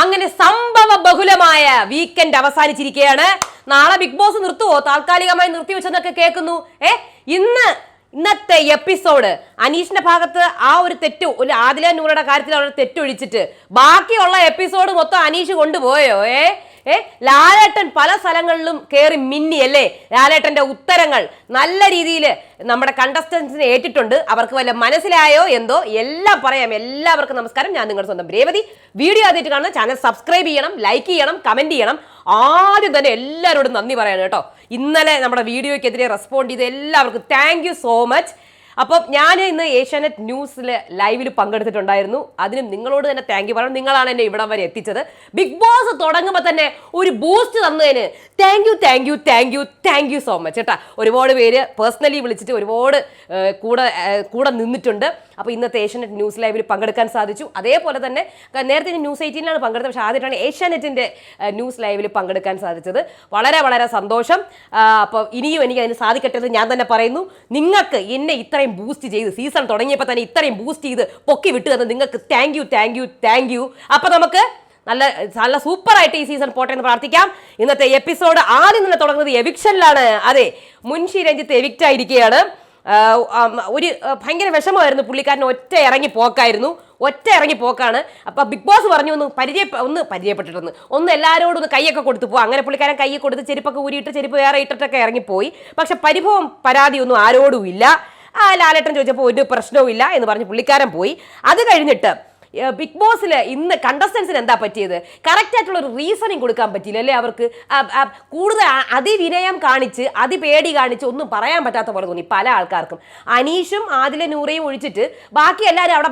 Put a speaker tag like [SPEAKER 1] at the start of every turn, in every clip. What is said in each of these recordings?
[SPEAKER 1] അങ്ങനെ സംഭവ ബഹുലമായ വീക്കെൻഡ് അവസാനിച്ചിരിക്കുകയാണ്. നാളെ ബിഗ് ബോസ് നിർത്തുവോ? താൽക്കാലികമായി നിർത്തിവെച്ചെന്നൊക്കെ കേൾക്കുന്നു. ഏ ഇന്ന് ഇന്നത്തെ എപ്പിസോഡ് അനീഷിന്റെ ഭാഗത്ത് ആ ഒരു തെറ്റ് ഒരു ആദില നൂറുടെ കാര്യത്തിൽ അവരുടെ തെറ്റൊഴിച്ചിട്ട് ബാക്കിയുള്ള എപ്പിസോഡ് മൊത്തം അനീഷ് കൊണ്ടുപോയോ? ഏ ഏ ലാലേട്ടൻ പല സ്ഥലങ്ങളിലും കയറി മിന്നി അല്ലേ? ലാലേട്ടന്റെ ഉത്തരങ്ങൾ നല്ല രീതിയിൽ നമ്മുടെ കണ്ടസ്റ്റൻസിനെ ഏറ്റിട്ടുണ്ട്. അവർക്ക് വല്ല മനസ്സിലായോ എന്തോ? എല്ലാം പറയാം. എല്ലാവർക്കും നമസ്കാരം. ഞാൻ നിങ്ങളുടെ സ്വന്തം രേവതി. വീഡിയോ ആദ്യമായിട്ട് കാണുന്ന ചാനൽ സബ്സ്ക്രൈബ് ചെയ്യണം ലൈക്ക് ചെയ്യണം കമന്റ് ചെയ്യണം. ആദ്യം തന്നെ എല്ലാവരോടും നന്ദി പറയണം കേട്ടോ. ഇന്നലെ നമ്മുടെ വീഡിയോയ്ക്കെതിരെ റെസ്പോണ്ട് ചെയ്ത് എല്ലാവർക്കും താങ്ക് സോ മച്ച് അപ്പം ഞാൻ ഇന്ന് ഏഷ്യാനെറ്റ് ന്യൂസിൽ ലൈവിൽ പങ്കെടുത്തിട്ടുണ്ടായിരുന്നു. അതിനും നിങ്ങളോട് തന്നെ താങ്ക് യു പറയണം. നിങ്ങളാണ് എന്നെ ഇവിടം വരെ എത്തിച്ചത്. ബിഗ് ബോസ് തുടങ്ങുമ്പോൾ തന്നെ ഒരു ബൂസ്റ്റ് തന്നതിന് thank you thank you thank you thank you so much കേട്ടാ. ഒരുപാട് പേര് പേഴ്സണലി വിളിച്ചിട്ട് ഒരുപാട് കൂടെ കൂടെ നിന്നിട്ടുണ്ട്. അപ്പോൾ ഇന്നത്തെ ഏഷ്യാനെറ്റ് ന്യൂസ് ലൈവിൽ പങ്കെടുക്കാൻ സാധിച്ചു. അതേപോലെ തന്നെ നേരത്തെ ന്യൂസ് എയ്റ്റീനിലാണ് പങ്കെടുത്തത്. പക്ഷേ ആദ്യമായിട്ടാണ് ഏഷ്യാനെറ്റിന്റെ ന്യൂസ് ലൈവിൽ പങ്കെടുക്കാൻ സാധിച്ചത്. വളരെ വളരെ സന്തോഷം. അപ്പോൾ ഇനിയും എനിക്ക് അതിന് സാധിക്കട്ടെ എന്ന് ഞാൻ തന്നെ പറയുന്നു. നിങ്ങൾക്ക് എന്നെ ഇത്രയും ബൂസ്റ്റ് ചെയ്ത് സീസൺ തുടങ്ങിയപ്പോൾ തന്നെ ഇത്രയും ബൂസ്റ്റ് ചെയ്ത് പൊക്കി വിട്ടു തന്നെ നിങ്ങൾക്ക് thank you thank you thank you അപ്പോൾ നമുക്ക് നല്ല നല്ല സൂപ്പർ ആയിട്ട് ഈ സീസൺ പോട്ടെ എന്ന് പ്രാർത്ഥിക്കാം. ഇന്നത്തെ എപ്പിസോഡ് ആദ്യം തന്നെ തുടങ്ങുന്നത് എവിക്ഷനിലാണ്. അതെ മുൻഷി രഞ്ജിത്ത് എവിക്റ്റ് ആയിരിക്കുകയാണ്. ഒരു ഭയങ്കര വിഷമമായിരുന്നു. പുള്ളിക്കാരൻ ഒറ്റ ഇറങ്ങി പോക്കായിരുന്നു. ഒറ്റ ഇറങ്ങി പോക്കാണ്. അപ്പോൾ ബിഗ് ബോസ് പറഞ്ഞു ഒന്ന് പരിചയ ഒന്ന് പരിചയപ്പെട്ടിട്ടൊന്ന് ഒന്ന് എല്ലാവരോടും ഒന്ന് കൈയൊക്കെ കൊടുത്തു പോകും അങ്ങനെ പുള്ളിക്കാരൻ കൈ കൊടുത്ത് ചെരുപ്പൊക്കെ ഊരിയിട്ട് ചെരുപ്പ് വേറെ ഇട്ടിട്ടൊക്കെ ഇറങ്ങിപ്പോയി. പക്ഷെ പരിഭവം പരാതിയൊന്നും ആരോടും ഇല്ല. ലാലേട്ടൻ ചോദിച്ചപ്പോൾ ഒരു പ്രശ്നവും ഇല്ല എന്ന് പറഞ്ഞ് പുള്ളിക്കാരൻ പോയി. അത് കഴിഞ്ഞിട്ട് ബിഗ് ബോസിൽ ഇന്ന് കണ്ടസ്റ്റൻസിന് എന്താ പറ്റിയത്? കറക്റ്റ് ആയിട്ടുള്ള ഒരു റീസണിങ് കൊടുക്കാൻ പറ്റിയില്ല അല്ലേ അവർക്ക്? കൂടുതൽ അതിവിനയം കാണിച്ച് അതിപേടി കാണിച്ച് ഒന്നും പറയാൻ പറ്റാത്ത പോലെ തോന്നി പല ആൾക്കാർക്കും. അനീഷും ആദിലെ നൂറയും ഒഴിച്ചിട്ട് ബാക്കി എല്ലാവരും അവിടെ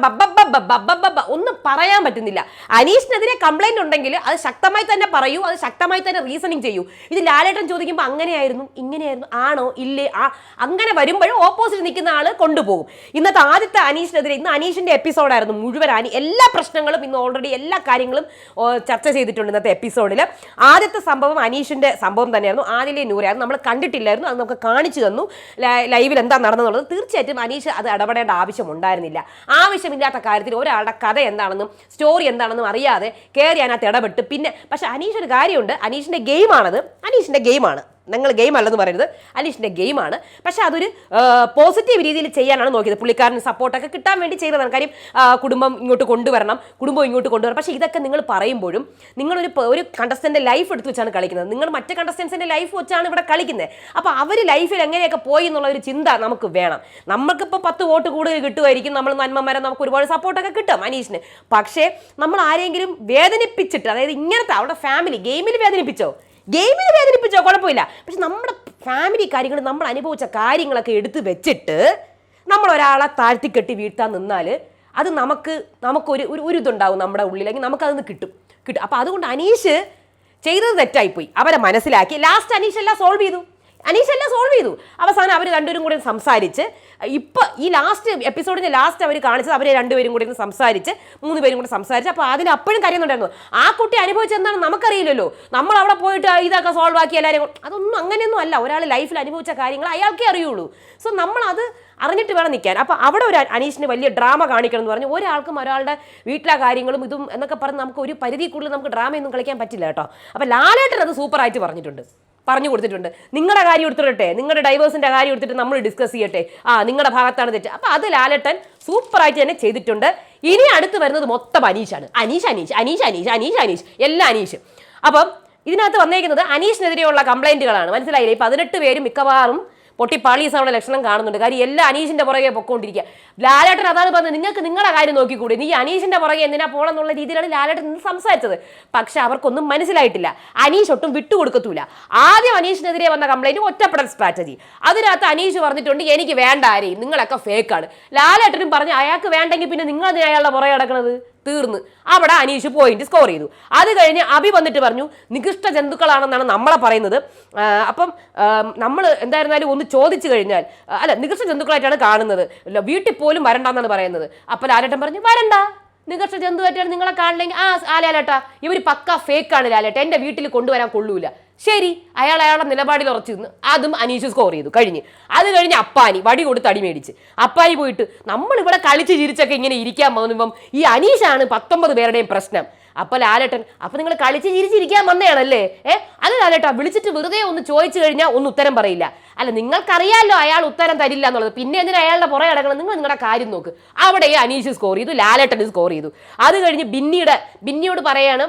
[SPEAKER 1] ഒന്നും പറയാൻ പറ്റുന്നില്ല. അനീഷിനെതിരെ കംപ്ലൈന്റ് ഉണ്ടെങ്കിൽ അത് ശക്തമായി തന്നെ പറയൂ അത് ശക്തമായി തന്നെ റീസണിങ് ചെയ്യൂ. ഇത് ലാലേട്ടൻ ചോദിക്കുമ്പോൾ അങ്ങനെയായിരുന്നു ഇങ്ങനെയായിരുന്നു ആണോ ഇല്ലേ ആ അങ്ങനെ വരുമ്പോഴും ഓപ്പോസിറ്റ് നിൽക്കുന്ന ആൾ കൊണ്ടുപോകും. ഇന്നത്തെ ആദ്യത്തെ അനീഷിനെതിരെ ഇന്ന് അനീഷിന്റെ എപ്പിസോഡായിരുന്നു മുഴുവൻ അനി എല്ലാ പ്രശ്നങ്ങളും ഇന്ന് ഓൾറെഡി എല്ലാ കാര്യങ്ങളും ചർച്ച ചെയ്തിട്ടുണ്ട് ഇന്നത്തെ എപ്പിസോഡിൽ ആദ്യത്തെ സംഭവം അനീഷിന്റെ സംഭവം തന്നെയായിരുന്നു. ആദിലെ നൂറ. അത് നമ്മൾ കണ്ടിട്ടില്ലായിരുന്നു. അത് നമുക്ക് കാണിച്ചു തന്നു. ലൈവിൽ എന്താ നടന്നെന്നുള്ളത് തീർച്ചയായിട്ടും അനീഷ് അത് ഇടപെടേണ്ട ആവശ്യമുണ്ടായിരുന്നില്ല ആവശ്യമില്ലാത്ത കാര്യത്തിൽ ഒരാളുടെ കഥ എന്താണെന്നും സ്റ്റോറി എന്താണെന്നും അറിയാതെ കയറി അതിനകത്ത് ഇടപെട്ട്. പിന്നെ പക്ഷേ അനീഷ് ഒരു കാര്യമുണ്ട്. അനീഷിന്റെ ഗെയിമാണത് അനീഷിന്റെ ഗെയിമാണ് നിങ്ങൾ ഗെയിം അല്ലെന്ന് പറയരുത്. അനീഷിന്റെ ഗെയിമാണ് പക്ഷേ അതൊരു പോസിറ്റീവ് രീതിയിൽ ചെയ്യാനാണ് നോക്കിയത്. പുള്ളിക്കാരന് സപ്പോർട്ടൊക്കെ കിട്ടാൻ വേണ്ടി ചെയ്തതാണ്. കാര്യം കുടുംബം ഇങ്ങോട്ട് കൊണ്ടുവരണം കുടുംബം ഇങ്ങോട്ട് കൊണ്ടുവരണം. പക്ഷേ ഇതൊക്കെ നിങ്ങൾ പറയുമ്പോഴും നിങ്ങളൊരു ഒരു കണ്ടസ്റ്റന്റെ ലൈഫ് എടുത്ത് വെച്ചാണ് കളിക്കുന്നത്. നിങ്ങൾ മറ്റേ കണ്ടസ്റ്റൻസിന്റെ ലൈഫ് വെച്ചാണ് ഇവിടെ കളിക്കുന്നത് അപ്പോൾ അവർ ലൈഫിൽ എങ്ങനെയൊക്കെ പോയി എന്നുള്ള ഒരു ചിന്ത നമുക്ക് വേണം. നമുക്കിപ്പോൾ പത്ത് വോട്ട് കൂടുതൽ കിട്ടുമായിരിക്കും. നമ്മൾ നന്മമാരെ നമുക്ക് ഒരുപാട് സപ്പോർട്ടൊക്കെ കിട്ടും അനീഷിന്. പക്ഷേ നമ്മൾ ആരെങ്കിലും വേദനിപ്പിച്ചിട്ട് അതായത് ഇങ്ങനത്തെ അവരുടെ ഫാമിലി ഗെയിമിൽ വേദനിപ്പിച്ചോ? ഗെയിമിൽ വേദനിപ്പിച്ചോ? കുഴപ്പമില്ല. പക്ഷെ നമ്മുടെ ഫാമിലി കാര്യങ്ങൾ നമ്മൾ അനുഭവിച്ച കാര്യങ്ങളൊക്കെ എടുത്തു വെച്ചിട്ട് നമ്മൾ ഒരാളെ താഴ്ത്തിക്കെട്ടി വീഴ്ത്താൻ നിന്നാൽ അത് നമുക്ക് നമുക്കൊരു ഒരു ഒരു ഇതുണ്ടാവും നമ്മുടെ ഉള്ളിലെങ്കിൽ നമുക്കതൊന്ന് കിട്ടും. കിട്ടും. അപ്പോൾ അതുകൊണ്ട് അനീഷ് ചെയ്തത് തെറ്റായിപ്പോയി. അവരെ മനസ്സിലാക്കി. ലാസ്റ്റ് അനീഷ് എല്ലാം സോൾവ് ചെയ്തു. അനീഷ് എല്ലാം സോൾവ് ചെയ്തു. അവസാനം അവർ രണ്ടുപേരും കൂടി സംസാരിച്ച് ഇപ്പം ഈ ലാസ്റ്റ് എപ്പിസോഡിന്റെ ലാസ്റ്റ് അവർ കാണിച്ചത് അവരെ രണ്ടുപേരും കൂടി സംസാരിച്ച് മൂന്ന് പേരും കൂടി സംസാരിച്ച് അപ്പോൾ അതിന് അപ്പോഴും കരയുന്നുണ്ടായിരുന്നു ആ കുട്ടി അനുഭവിച്ചെന്താണ് നമുക്കറിയില്ലല്ലോ. നമ്മൾ അവിടെ പോയിട്ട് ഇതൊക്കെ സോൾവ് ആക്കി എല്ലാവരും അതൊന്നും അങ്ങനെയൊന്നും അല്ല. ഒരാൾ ലൈഫിൽ അനുഭവിച്ച കാര്യങ്ങൾ അയാൾക്കേ അറിയുള്ളൂ. സോ നമ്മളത് അറിഞ്ഞിട്ട് വേണം നിൽക്കാൻ. അപ്പോൾ അവിടെ ഒരു അനീഷിന് വലിയ ഡ്രാമ കാണിക്കണം എന്ന് പറഞ്ഞു. ഒരാൾക്കും ഒരാളുടെ വീട്ടിലെ കാര്യങ്ങളും ഇതും എന്നൊക്കെ പറഞ്ഞ് നമുക്ക് ഒരു പരിധി കൂടുതൽ നമുക്ക് ഡ്രാമയൊന്നും കളിക്കാൻ പറ്റില്ല കേട്ടോ. അപ്പോൾ ലാലേട്ടൻ അത് സൂപ്പറായിട്ട് പറഞ്ഞിട്ടുണ്ട്. പറഞ്ഞു കൊടുത്തിട്ടുണ്ട്. നിങ്ങളുടെ കാര്യം എടുത്തിട്ടെ നിങ്ങളുടെ ഡൈവേഴ്സിന്റെ കാര്യം എടുത്തിട്ട് നമ്മൾ ഡിസ്കസ് ചെയ്യട്ടെ. ആ നിങ്ങളുടെ ഭാഗത്താണ് തെറ്റ്. അപ്പൊ അത് ലാലട്ടൻ സൂപ്പറായിട്ട് തന്നെ ചെയ്തിട്ടുണ്ട്. ഇനി അടുത്ത് വരുന്നത് മൊത്തം അനീഷാണ്. അനീഷ് അനീഷ് അനീഷ് അനീഷ് അനീഷ് അനീഷ്. എല്ലാ അനീഷ്. അപ്പം ഇതിനകത്ത് വന്നേക്കുന്നത് അനീഷിനെതിരെയുള്ള കംപ്ലൈന്റുകളാണ് മനസ്സിലായില്ലേ? പതിനെട്ട് പേരും മിക്കവാറും പൊട്ടിപ്പാളീസാവുന്ന ലക്ഷണം കാണുന്നുണ്ട്. കാര്യം എല്ലാ അനീഷിന്റെ പുറകെ പൊക്കോണ്ടിരിക്കുക ലാലേട്ടൻ അതാണ് പറഞ്ഞത്. നിങ്ങൾക്ക് നിങ്ങളുടെ കാര്യം നോക്കിക്കൂടി? നീ അനീഷിന്റെ പുറകെ എന്തിനാ പോണെന്നുള്ള രീതിയിലാണ് ലാലേട്ടൻ ഇന്ന് സംസാരിച്ചത്. പക്ഷെ അവർക്കൊന്നും മനസ്സിലായിട്ടില്ല. അനീഷ് ഒട്ടും വിട്ടുകൊടുക്കത്തൂല. ആദ്യം അനീഷിനെതിരെ വന്ന കംപ്ലൈന്റ് ഒറ്റപ്പെടൽ സ്ട്രാറ്റജി അതിനകത്ത് അനീഷ് പറഞ്ഞിട്ടുണ്ട് എനിക്ക് വേണ്ട ആരെയും. നിങ്ങളൊക്കെ ഫേക്കാണ് ലാലേട്ടനും പറഞ്ഞു അയാൾക്ക് വേണ്ടെങ്കിൽ പിന്നെ നിങ്ങൾ അയാളുടെ പുറകെ കിടക്കണത് തീർന്ന്. അവിടെ അനീഷ് പോയിന്റ് സ്കോർ ചെയ്തു. അത് കഴിഞ്ഞ് അഭി വന്നിട്ട് പറഞ്ഞു നികൃഷ്ട ജന്തുക്കളാണെന്നാണ് നമ്മളെ പറയുന്നത്. അപ്പം നമ്മൾ എന്തായിരുന്നാലും ഒന്ന് ചോദിച്ചു കഴിഞ്ഞാൽ അല്ല നികൃഷ്ട ജന്തുക്കളായിട്ടാണ് കാണുന്നത് വീട്ടിൽ പോലും വരണ്ടെന്നാണ് പറയുന്നത്. അപ്പോൾ ലാലേട്ടൻ പറഞ്ഞു വരണ്ട. നികർഷ ജന്തുവായിട്ടാണ് നിങ്ങളെ കാണണമെങ്കിൽ ആ ആ ലാലേട്ടാ. ഇവർ പക്ക ഫേക്കാണ് ലാലേട്ട. എന്റെ വീട്ടിൽ കൊണ്ടുവരാൻ കൊള്ളൂല. ശരി അയാൾ അയാളുടെ നിലപാടിൽ ഉറച്ചു നിന്ന് അതും അനീഷ് സ്കോർ ചെയ്തു കഴിഞ്ഞ്. അത് കഴിഞ്ഞ് അപ്പാനി വടി കൊടുത്ത് അടി മേടിച്ച്. അപ്പാനി പോയിട്ട് നമ്മളിവിടെ കളിച്ച് ചിരിച്ചൊക്കെ ഇങ്ങനെ ഇരിക്കാൻ പോകുമ്പം ഈ അനീഷാണ് പത്തൊമ്പത് പേരുടെയും പ്രശ്നം. അപ്പൊ ലാലേട്ടൻ അപ്പൊ നിങ്ങൾ കളിച്ച് ചിരിച്ചിരിക്കാൻ വന്നതാണല്ലേ ഏ? അത് ലാലേട്ടാ വിളിച്ചിട്ട് വെറുതെ ഒന്ന് ചോദിച്ചു കഴിഞ്ഞാൽ ഒന്ന് ഉത്തരം പറയില്ല. അല്ല നിങ്ങൾക്കറിയാലോ അയാൾ ഉത്തരം തരില്ല എന്നുള്ളത്. പിന്നെ എന്തിനാ അയാളുടെ പുറകെ അടങ്ങണം നിങ്ങൾ നിങ്ങളുടെ കാര്യം നോക്ക്. അവിടെ അനീഷ് സ്കോർ ചെയ്തു ലാലേട്ടൻ സ്കോർ ചെയ്തു. അത് കഴിഞ്ഞ് ബിന്നിയുടെ ബിന്നിയോട് പറയാണ്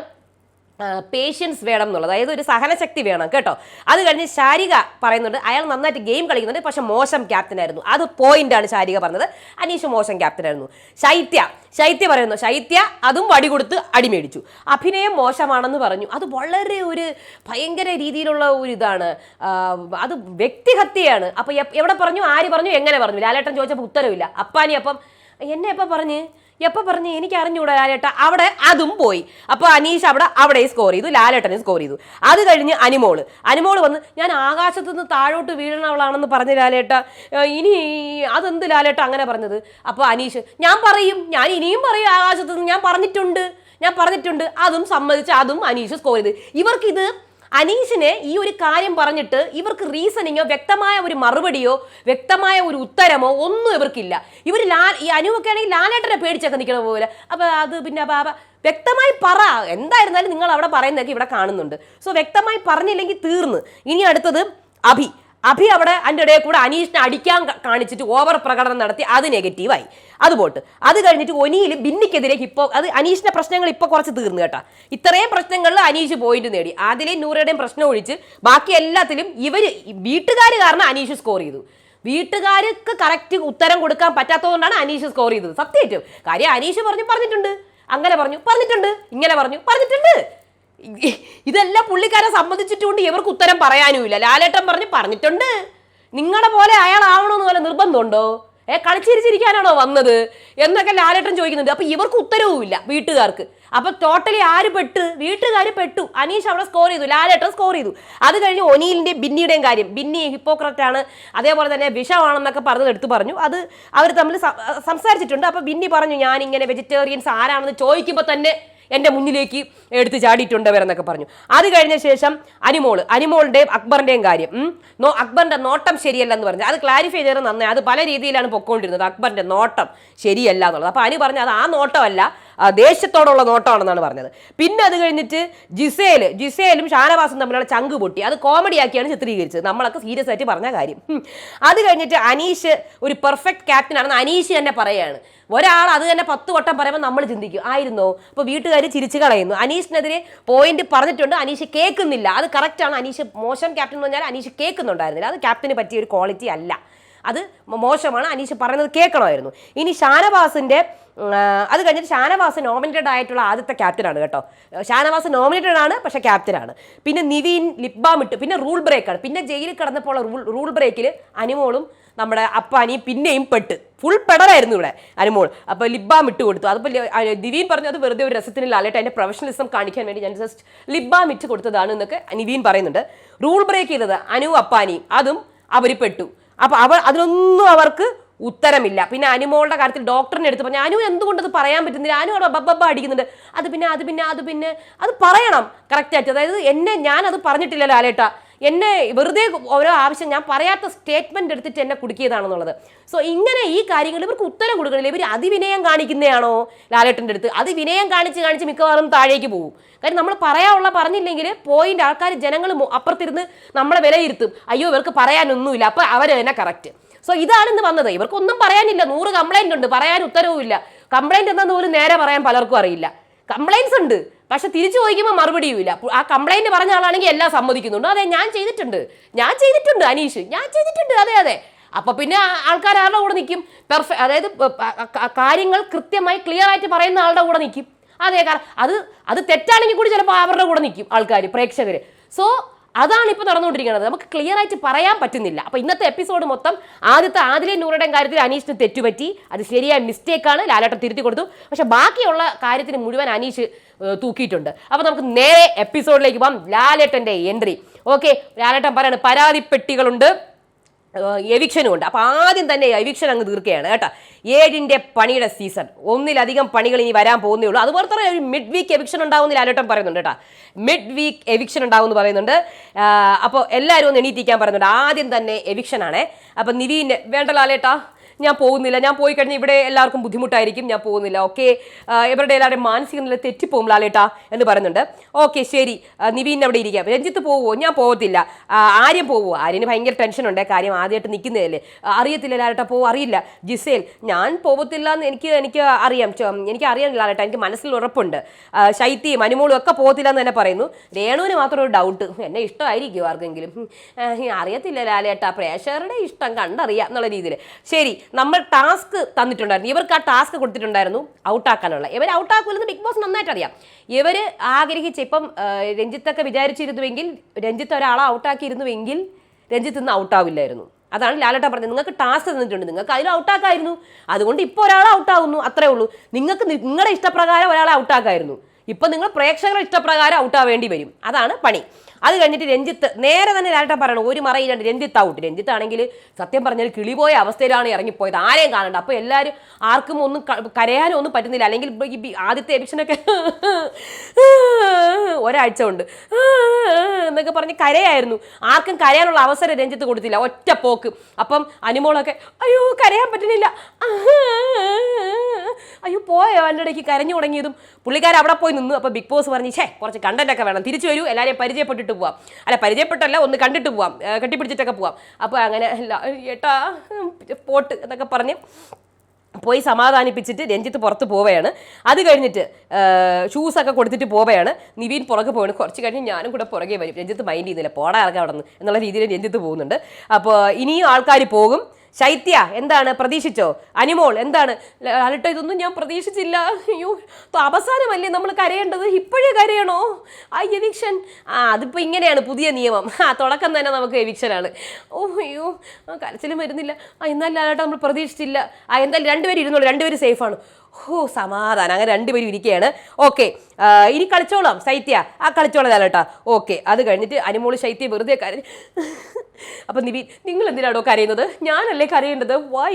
[SPEAKER 1] പേഷ്യൻസ് വേണം എന്നുള്ളത്. അതായത് ഒരു സഹനശക്തി വേണം കേട്ടോ. അത് കഴിഞ്ഞ് ശാരിക പറയുന്നുണ്ട് അയാൾ നന്നായിട്ട് ഗെയിം കളിക്കുന്നുണ്ട് പക്ഷെ മോശം ക്യാപ്റ്റനായിരുന്നു അത് പോയിന്റ് ആണ് ശാരിക പറഞ്ഞത്. അനീഷ് മോശം ക്യാപ്റ്റനായിരുന്നു ശൈത്യ ശൈത്യ പറയുന്നു ശൈത്യ അതും വടി കൊടുത്ത് അടിമേടിച്ചു അഭിനയം മോശമാണെന്ന് പറഞ്ഞു. അത് വളരെ ഒരു ഭയങ്കര രീതിയിലുള്ള ഒരു ഇതാണ്. അത് വ്യക്തിഹത്യയാണ്. അപ്പൊ എവിടെ പറഞ്ഞു ആര് പറഞ്ഞു എങ്ങനെ പറഞ്ഞു? ലാലേട്ടൻ ചോദിച്ചപ്പോൾ ഉത്തരവില്ല. അപ്പാനി അപ്പം എന്നെ എപ്പം പറഞ്ഞ്? എപ്പോൾ പറഞ്ഞു എനിക്ക് അറിഞ്ഞൂടാ ലാലേട്ട? അവിടെ അതും പോയി. അപ്പോൾ അനീഷ് അവിടെ അവിടെ സ്കോർ ചെയ്തു ലാലേട്ടനെ സ്കോർ ചെയ്തു. അത് കഴിഞ്ഞ് അനിമോൾ. അനിമോൾ വന്ന് ഞാൻ ആകാശത്തു നിന്ന് താഴോട്ട് വീഴണവളാണെന്ന് പറഞ്ഞ ലാലേട്ട. ഇനി അതെന്ത് ലാലേട്ട അങ്ങനെ പറഞ്ഞത്? അപ്പോൾ അനീഷ് ഞാൻ പറയും. ഞാൻ ഇനിയും പറയും ആകാശത്തു നിന്ന്. ഞാൻ പറഞ്ഞിട്ടുണ്ട്. ഞാൻ പറഞ്ഞിട്ടുണ്ട്. അതും സമ്മതിച്ച് അതും അനീഷ് സ്കോർ ചെയ്ത്. ഇവർക്കിത് അനീഷിനെ ഈ ഒരു കാര്യം പറഞ്ഞിട്ട് ഇവർക്ക് റീസണിങ്ങോ വ്യക്തമായ ഒരു മറുപടിയോ വ്യക്തമായ ഒരു ഉത്തരമോ ഒന്നും ഇവർക്കില്ല. ഇവർ ലാൽ ഈ അനുവൊക്കെ ആണെങ്കിൽ ലാലേട്ടനെ പേടിച്ചൊക്കെ നിൽക്കണ പോലെ. അപ്പോൾ അത് പിന്നെ ബാബ വ്യക്തമായി പറ. എന്തായിരുന്നാലും നിങ്ങൾ അവിടെ പറയുന്നതൊക്കെ ഇവിടെ കാണുന്നുണ്ട്. സോ വ്യക്തമായി പറഞ്ഞില്ലെങ്കിൽ തീർന്ന്. ഇനി അടുത്തത് അഭി. അഭി അവിടെ അതിന്റെ ഇടയിൽ കൂടെ അനീഷിനെ അടിക്കാൻ കാണിച്ചിട്ട് ഓവർ പ്രകടനം നടത്തി അത് നെഗറ്റീവായി അത് പോട്ട്. അത് കഴിഞ്ഞിട്ട് ഒനിയിൽ ബിന്നിക്കെതിരെ ഇപ്പോൾ അത് അനീഷിന്റെ പ്രശ്നങ്ങൾ ഇപ്പോൾ കുറച്ച് തീർന്നു കേട്ടാ. ഇത്രയും പ്രശ്നങ്ങളിൽ അനീഷ് പോയിന്റ് നേടി. ആദിലെയും നൂറയുടെയും പ്രശ്നം ഒഴിച്ച് ബാക്കി എല്ലാത്തിലും ഇവർ വീട്ടുകാർ കാരണം അനീഷ് സ്കോർ ചെയ്തു. വീട്ടുകാർക്ക് കറക്റ്റ് ഉത്തരം കൊടുക്കാൻ പറ്റാത്തതുകൊണ്ടാണ് അനീഷ് സ്കോർ ചെയ്തത്. സത്യമായിട്ടും കാര്യം അനീഷ് പറഞ്ഞു പറഞ്ഞിട്ടുണ്ട്. അങ്ങനെ പറഞ്ഞു പറഞ്ഞിട്ടുണ്ട്. ഇങ്ങനെ പറഞ്ഞു പറഞ്ഞിട്ടുണ്ട്. ഇതെല്ലാം പുള്ളിക്കാരെ സംബന്ധിച്ചിട്ടുകൊണ്ട് ഇവർക്ക് ഉത്തരം പറയാനുമില്ല. ലാലേട്ടൻ പറഞ്ഞ് പറഞ്ഞിട്ടുണ്ട്. നിങ്ങളുടെ പോലെ അയാൾ ആവണമെന്ന് പോലെ നിർബന്ധമുണ്ടോ? ഏ കളിച്ചിരിച്ചിരിക്കാനാണോ വന്നത്? എന്നൊക്കെ ലാലേട്ടൻ ചോദിക്കുന്നുണ്ട്. അപ്പൊ ഇവർക്ക് ഉത്തരവുമില്ല വീട്ടുകാർക്ക്. അപ്പൊ ടോട്ടലി ആര് പെട്ട്? വീട്ടുകാർ പെട്ടു. അനീഷ് അവിടെ സ്കോർ ചെയ്തു. ലാലേട്ടൻ സ്കോർ ചെയ്തു. അത് കഴിഞ്ഞ് ഒനീലിന്റെയും ബിന്നിയുടെയും കാര്യം. ബിന്നി ഹിപ്പോക്രറ്റ് ആണ്. അതേപോലെ തന്നെ വിഷമാണെന്നൊക്കെ പറഞ്ഞത് എടുത്തു പറഞ്ഞു. അത് അവർ തമ്മിൽ സംസാരിച്ചിട്ടുണ്ട്. അപ്പൊ ബിന്നി പറഞ്ഞു ഞാൻ ഇങ്ങനെ വെജിറ്റേറിയൻസ് ആരാണെന്ന് ചോദിക്കുമ്പോൾ തന്നെ എന്റെ മുന്നിലേക്ക് എടുത്ത് ചാടിയിട്ടുണ്ട് അവരെന്നൊക്കെ പറഞ്ഞു. അത് കഴിഞ്ഞ ശേഷം അനിമോൾ അനിമോളുടെയും അക്ബറിന്റെയും കാര്യം. നോ അക്ബറിന്റെ നോട്ടം ശരിയല്ല എന്ന് പറഞ്ഞു. അത് ക്ലാരിഫൈ ചെയ്തത് നന്നായി. അത് പല രീതിയിലാണ് പൊക്കോണ്ടിരുന്നത്. അക്ബറിന്റെ നോട്ടം ശരിയല്ല എന്നുള്ളത്. അപ്പോൾ അനു പറഞ്ഞു അത് ആ നോട്ടമല്ല ദേശത്തോടുള്ള നോട്ടമാണെന്നാണ് പറഞ്ഞത്. പിന്നെ അത് കഴിഞ്ഞിട്ട് ജിസേൽ ജിസേലും ഷാനവാസും തമ്മിലുള്ള ചങ്ക് പൊട്ടി. അത് കോമഡി ആക്കിയാണ് ചിത്രീകരിച്ചത്. നമ്മളൊക്കെ സീരിയസ് ആയിട്ട് പറഞ്ഞ കാര്യം. അത് കഴിഞ്ഞിട്ട് അനീഷ് ഒരു പെർഫെക്റ്റ് ക്യാപ്റ്റൻ ആണെന്ന് അനീഷ് തന്നെ പറയാണ്. ഒരാൾ അത് തന്നെ പത്ത് വട്ടം പറയുമ്പോൾ നമ്മൾ ചിന്തിക്കും. ആയിരുന്നോ? അപ്പോൾ വീട്ടുകാർ ചിരിച്ചു കളയുന്നു. അനീഷിനെതിരെ പോയിന്റ് പറഞ്ഞിട്ടുണ്ട്. അനീഷ് കേൾക്കുന്നില്ല. അത് കറക്റ്റാണ് അനീഷ് മോശം ക്യാപ്റ്റൻ എന്ന് പറഞ്ഞാൽ അനീഷ് കേൾക്കുന്നുണ്ടായിരുന്നില്ല. അത് ക്യാപ്റ്റന് പറ്റിയ ഒരു ക്വാളിറ്റി അല്ല. അത് മോശമാണ്. അനീഷ് പറയുന്നത് കേൾക്കണമായിരുന്നു. ഇനി ഷാനവാസിന്റെ അത് കഴിഞ്ഞിട്ട് ഷാനവാസ് നോമിനേറ്റഡ് ആയിട്ടുള്ള ആദ്യത്തെ ക്യാപ്റ്റനാണ് കേട്ടോ. ഷാനവാസ് നോമിനേറ്റഡ് ആണ് പക്ഷേ ക്യാപ്റ്റനാണ് പിന്നെ നിവീൻ ലിപ്ബാം ഇട്ടു. പിന്നെ റൂൾ ബ്രേക്കാണ് പിന്നെ ജയിലിൽ കിടന്നപ്പോൾ റൂൾ റൂൾ ബ്രേക്കിൽ അനിമോളും നമ്മുടെ അപ്പാനി പിന്നെയും പെട്ട്. ഫുൾ പെടലായിരുന്നു ഇവിടെ അനുമോൾ അപ്പോൾ ലിബാം ഇട്ട് കൊടുത്തു. അതിപ്പോൾ നിവീൻ പറഞ്ഞു അത് വെറുതെ ഒരു രസത്തിന് ലാലേട്ട് അതിന്റെ പ്രൊഫഷണലിസം കാണിക്കാൻ വേണ്ടി ഞാൻ ജസ്റ്റ് ലിബാം ഇട്ട് കൊടുത്തതാണ് എന്നൊക്കെ നിവീൻ പറയുന്നുണ്ട്. റൂൾ ബ്രേക്ക് ചെയ്തത് അനു അപ്പാനി അതും അവർ പെട്ടു. അപ്പോൾ അവർ അതിനൊന്നും അവർക്ക് ഉത്തരമില്ല. പിന്നെ അനുമോളുടെ കാര്യത്തിൽ ഡോക്ടറിനെ എടുത്ത് പറഞ്ഞു അനു എന്തുകൊണ്ട് അത് പറയാൻ പറ്റുന്നില്ല? അനു അവിടെ ബബ്ബ അടിക്കുന്നുണ്ട്. അത് പിന്നെ അത് പിന്നെ അത് പിന്നെ. അത് പറയണം. കറക്റ്റായിട്ട് അതായത് എന്നെ ഞാൻ അത് പറഞ്ഞിട്ടില്ല ലാലേട്ട. എന്നെ വെറുതെ ഓരോ ആവശ്യം ഞാൻ പറയാത്ത സ്റ്റേറ്റ്മെന്റ് എടുത്തിട്ട് എന്നെ കുടുക്കിയതാണെന്നുള്ളത്. സോ ഇങ്ങനെ ഈ കാര്യങ്ങൾ ഇവർക്ക് ഉത്തരം കൊടുക്കണില്ല. ഇവർ അതിവിനയം കാണിക്കുന്നതാണോ ലാലേട്ടന്റെ അടുത്ത്? അതിവിനയം കാണിച്ച് കാണിച്ച് മിക്കവാറും താഴേക്ക് പോകും. കാര്യം നമ്മൾ പറയാനുള്ള പറഞ്ഞില്ലെങ്കിൽ പോയിന്റ് ആൾക്കാർ ജനങ്ങൾ അപ്പുറത്തിരുന്ന് നമ്മളെ വിലയിരുത്തും. അയ്യോ ഇവർക്ക് പറയാനൊന്നുമില്ല. അപ്പൊ അവർ തന്നെ കറക്റ്റ് സോ ഇതാണ് ഇന്ന് വന്നത്. ഇവർക്കൊന്നും പറയാനില്ല. നൂറ് കംപ്ലൈന്റ് ഉണ്ട്. പറയാൻ ഉത്തരവുമില്ല. കംപ്ലൈന്റ് എന്താന്ന് പോലും നേരെ പറയാൻ പലർക്കും അറിയില്ല. കംപ്ലൈൻസ് ഉണ്ട്. പക്ഷെ തിരിച്ചു ചോദിക്കുമ്പോൾ മറുപടിയുമില്ല ആ കംപ്ലൈന്റ് പറഞ്ഞ ആളാണെങ്കിൽ എല്ലാം സമ്മതിക്കുന്നുണ്ട്. അതെ ഞാൻ ചെയ്തിട്ടുണ്ട്. ഞാൻ ചെയ്തിട്ടുണ്ട് അനീഷ്. ഞാൻ ചെയ്തിട്ടുണ്ട് അതെ അതെ. അപ്പൊ പിന്നെ ആൾക്കാർ ആരുടെ കൂടെ നിൽക്കും പെർഫെ അതായത് കാര്യങ്ങൾ കൃത്യമായി ക്ലിയർ ആയിട്ട് പറയുന്ന ആളുടെ കൂടെ നിൽക്കും അതെ കാരണം അത് അത് തെറ്റാണെങ്കിൽ കൂടി ചിലപ്പോൾ അവരുടെ കൂടെ നിൽക്കും ആൾക്കാർ പ്രേക്ഷകർ സോ അതാണ് ഇപ്പോൾ നടന്നുകൊണ്ടിരിക്കുന്നത്. നമുക്ക് ക്ലിയർ ആയിട്ട് പറയാൻ പറ്റുന്നില്ല. അപ്പോൾ ഇന്നത്തെ എപ്പിസോഡ് മൊത്തം ആദ്യത്തെ ആദിലെ നൂറുടെയും കാര്യത്തിൽ അനീഷിന് തെറ്റുപറ്റി. അത് ശരിയായ മിസ്റ്റേക്കാണ് ലാലേട്ടൻ തിരുത്തി കൊടുത്തു. പക്ഷെ ബാക്കിയുള്ള കാര്യത്തിന് മുഴുവൻ അനീഷ് തൂക്കിയിട്ടുണ്ട്. അപ്പോൾ നമുക്ക് നേരെ എപ്പിസോഡിലേക്ക് പോകാം ലാലേട്ടന്റെ എൻട്രി ഓക്കെ ലാലേട്ടൻ പറയാണ് പരാതിപ്പെട്ടികളുണ്ട്. എവിക്ഷനും ഉണ്ട് അപ്പോൾ ആദ്യം തന്നെ എവിക്ഷൻ അങ്ങ് തീർക്കുകയാണ് കേട്ടോ. ഏഴിന്റെ പണിയുടെ സീസൺ ഒന്നിലധികം പണികൾ ഇനി വരാൻ പോകുന്നേ ഉള്ളൂ. അതുപോലെ തന്നെ ഒരു മിഡ് വീക്ക് എവിക്ഷൻ ഉണ്ടാവുന്നില്ല ആലോട്ടം പറയുന്നുണ്ട് കേട്ടോ. മിഡ് വീക്ക് എവിക്ഷൻ ഉണ്ടാവുമെന്ന് പറയുന്നുണ്ട്. അപ്പോൾ എല്ലാവരും ഒന്ന് എണീറ്റിക്കാൻ പറയുന്നുണ്ട്. ആദ്യം തന്നെ എവിക്ഷനാണ് അപ്പം നിവീൻ വേണ്ട ലാലേട്ടാ. ഞാൻ പോകുന്നില്ല. ഞാൻ പോയി കഴിഞ്ഞാൽ ഇവിടെ എല്ലാവർക്കും ബുദ്ധിമുട്ടായിരിക്കും. ഞാൻ പോകുന്നില്ല. ഓക്കെ? ഇവരുടെ എല്ലാവരുടെയും മാനസിക നില തെറ്റിപ്പോകും ലാലേട്ടാ എന്ന് പറയുന്നുണ്ട്. ഓക്കെ ശരി. നിവീൻ അവിടെ ഇരിക്കാം. രഞ്ജിത്ത് പോവോ? ഞാൻ പോകത്തില്ല. ആര്യം പോവോ? ആര്യന് ഭയങ്കര ടെൻഷൻ ഉണ്ട്. കാര്യം ആദ്യമായിട്ട് നിൽക്കുന്നതല്ലേ അറിയത്തില്ല ലാലേട്ടാ പോവോ? അറിയില്ല. ജിസേൽ ഞാൻ പോകത്തില്ല എന്ന് എനിക്ക് എനിക്ക് അറിയാം. എനിക്ക് അറിയാം ലാലേട്ടാ. എനിക്ക് മനസ്സിൽ ഉറപ്പുണ്ട്. ശൈത്യം അനുമോളും ഒക്കെ പോകത്തില്ല എന്ന് തന്നെ പറയുന്നു. രേണുവിന് മാത്രം ഒരു ഡൗട്ട് എന്നെ ഇഷ്ടമായിരിക്കും ആർക്കെങ്കിലും? അറിയത്തില്ല ലാലേട്ടാ. പ്രേക്ഷകരുടെ ഇഷ്ടം കണ്ടറിയാം എന്നുള്ള രീതിയിൽ. ശരി. നമ്മൾ ടാസ്ക് തന്നിട്ടുണ്ടായിരുന്നു. ഇവർക്ക് ആ ടാസ്ക് കൊടുത്തിട്ടുണ്ടായിരുന്നു ഔട്ടാക്കാനുള്ള. ഇവർ ഔട്ടാക്കൂലെന്ന് ബിഗ് ബോസ് നന്നായിട്ട് അറിയാം ഇവർ ആഗ്രഹിച്ച് ഇപ്പം രഞ്ജിത്തൊക്കെ വിചാരിച്ചിരുന്നുവെങ്കിൽ രഞ്ജിത്ത് ഒരാളെ ഔട്ടാക്കിയിരുന്നുവെങ്കിൽ രഞ്ജിത്ത് ഇന്ന് ഔട്ടാവില്ലായിരുന്നു. അതാണ് ലാലേട്ട പറഞ്ഞത്. നിങ്ങൾക്ക് ടാസ്ക് തന്നിട്ടുണ്ട്. നിങ്ങൾക്ക് അതിൽ ഔട്ടാക്കായിരുന്നു. അതുകൊണ്ട് ഇപ്പോൾ ഒരാളെ ഔട്ടാവുന്നു. അത്രേ ഉള്ളൂ. നിങ്ങൾക്ക് നിങ്ങളുടെ ഇഷ്ടപ്രകാരം ഒരാളെ ഔട്ടാക്കായിരുന്നു. ഇപ്പം നിങ്ങൾ പ്രേക്ഷകരുടെ ഇഷ്ടപ്രകാരം ഔട്ടാവേണ്ടി വരും. അതാണ് പണി. അത് കഴിഞ്ഞിട്ട് രഞ്ജിത്ത് നേരെ തന്നെ ലാലേട്ട പറയണം ഒരു മറയില്ലാണ്ട് രഞ്ജിത്ത് ഔട്ട് രഞ്ജിത്ത് ആണെങ്കിൽ സത്യം പറഞ്ഞാൽ കിളിപോയ അവസ്ഥയിലാണ് ഇറങ്ങിപ്പോയത്. ആരെയും കാണണ്ട. അപ്പോൾ എല്ലാവരും ആർക്കും ഒന്നും കരയാനോ ഒന്നും പറ്റുന്നില്ല. അല്ലെങ്കിൽ ആദ്യത്തെ എവിഷനൊക്കെ ഒരാഴ്ച ഉണ്ട്. എന്നൊക്കെ പറഞ്ഞ് കരയായിരുന്നു. ആർക്കും കരയാനുള്ള അവസരം രഞ്ജിത്ത് കൊടുത്തില്ല. ഒറ്റ പോക്ക്. അപ്പം അനുമോളൊക്കെ അയ്യോ കരയാൻ പറ്റുന്നില്ല. അയ്യോ പോയോ? എന്റെ ഇടയ്ക്ക് കരഞ്ഞു തുടങ്ങിയതും. പുള്ളിക്കാരൻ അവിടെ പോയി നിന്നു. അപ്പോൾ ബിഗ് ബോസ് പറഞ്ഞു ഛേ കുറച്ച് കണ്ടന്റ് ഒക്കെ വേണം. തിരിച്ചു വരൂ. എല്ലാവരെയും പരിചയപ്പെട്ടിട്ട് പോവാം. അല്ല പരിചയപ്പെട്ടല്ല ഒന്ന് കണ്ടിട്ട് പോവാം. കെട്ടിപ്പിടിച്ചിട്ടൊക്കെ പോവാം. അപ്പോൾ അങ്ങനെ അല്ല ഏട്ടാ പോട്ട് എന്നൊക്കെ പറഞ്ഞ് പോയി സമാധാനിപ്പിച്ചിട്ട് രഞ്ജിത്ത് പുറത്ത് പോവുകയാണ്. അത് കഴിഞ്ഞിട്ട് ഷൂസൊക്കെ കൊടുത്തിട്ട് പോവുകയാണ്. നിവീൻ പുറകെ പോവാണ് കുറച്ച് കഴിഞ്ഞ് ഞാനും കൂടെ പുറകെ വരും. രഞ്ജിത്ത് മൈൻഡ് ചെയ്യുന്നില്ല. പോടാ ഇറങ്ങാം അവിടെ നിന്ന്. എന്നുള്ള രീതിയിൽ രഞ്ജിത്ത് പോകുന്നുണ്ട്. അപ്പോൾ ഇനിയും ആൾക്കാർ പോകും. ശൈത്യ എന്താണ്? പ്രതീക്ഷിച്ചോ? അനിമോൾ എന്താണ്? അലട്ടോ ഇതൊന്നും ഞാൻ പ്രതീക്ഷിച്ചില്ല. അയ്യോ അവസാനമല്ലേ നമ്മൾ കരയേണ്ടത്? ഇപ്പോഴേ കരയണോ? ആ എവിക്ഷൻ. ആ അതിപ്പോൾ ഇങ്ങനെയാണ് പുതിയ നിയമം. ആ തുടക്കം തന്നെ നമുക്ക് എവിക്ഷനാണ്. ഓ അയ്യോ കരച്ചിലും വരുന്നില്ല. ആ എന്നാലും അലട്ടോ നമ്മൾ പ്രതീക്ഷിച്ചില്ല. ആ എന്തായാലും രണ്ടുപേരും ഇരുന്നോളൂ. രണ്ടുപേരും സേഫാണ്. ഓ സമാധാനം. അങ്ങനെ രണ്ടുപേരും ഇരിക്കുകയാണ് ഓക്കെ ഇനി കളിച്ചോളാം ശൈത്യ. ആ കളിച്ചോളാം കേട്ടോ. ഓക്കെ അത് കഴിഞ്ഞിട്ട് അനുമോൾ ശൈത്യ വെറുതെ കരഞ്ഞ് അപ്പം നിവി നിങ്ങൾ എന്തിനാണോ കരയുന്നത്? ഞാനല്ലേ കരയേണ്ടത്? വൈ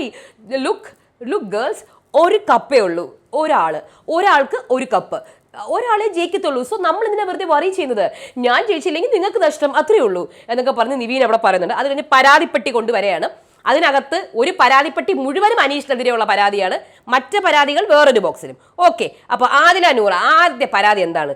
[SPEAKER 1] ലുക്ക് ലുക്ക് ഗേൾസ് ഒരു കപ്പേ ഉള്ളൂ. ഒരാൾ ഒരാൾക്ക് ഒരു കപ്പ്. ഒരാളെ ജയിക്കത്തുള്ളൂ. സോ നമ്മൾ ഇതിനെ വെറുതെ വറി ചെയ്യുന്നത്? ഞാൻ ജയിച്ചില്ലെങ്കിൽ നിങ്ങൾക്ക് നഷ്ടം അത്രയേ ഉള്ളൂ. എന്നൊക്കെ പറഞ്ഞ് നിവീൻ അവിടെ പറയുന്നുണ്ട്. അത് കഴിഞ്ഞ് പരാതിപ്പെട്ടി കൊണ്ടുവരെയാണ് അതിനകത്ത് ഒരു പരാതിപ്പെട്ടി മുഴുവനും അനീഷിനെതിരെയുള്ള പരാതിയാണ്. മറ്റ് പരാതികൾ വേറൊരു ബോക്സിലും. ഓക്കെ. അപ്പോൾ ആദില നൂറ ആദ്യ പരാതി എന്താണ്?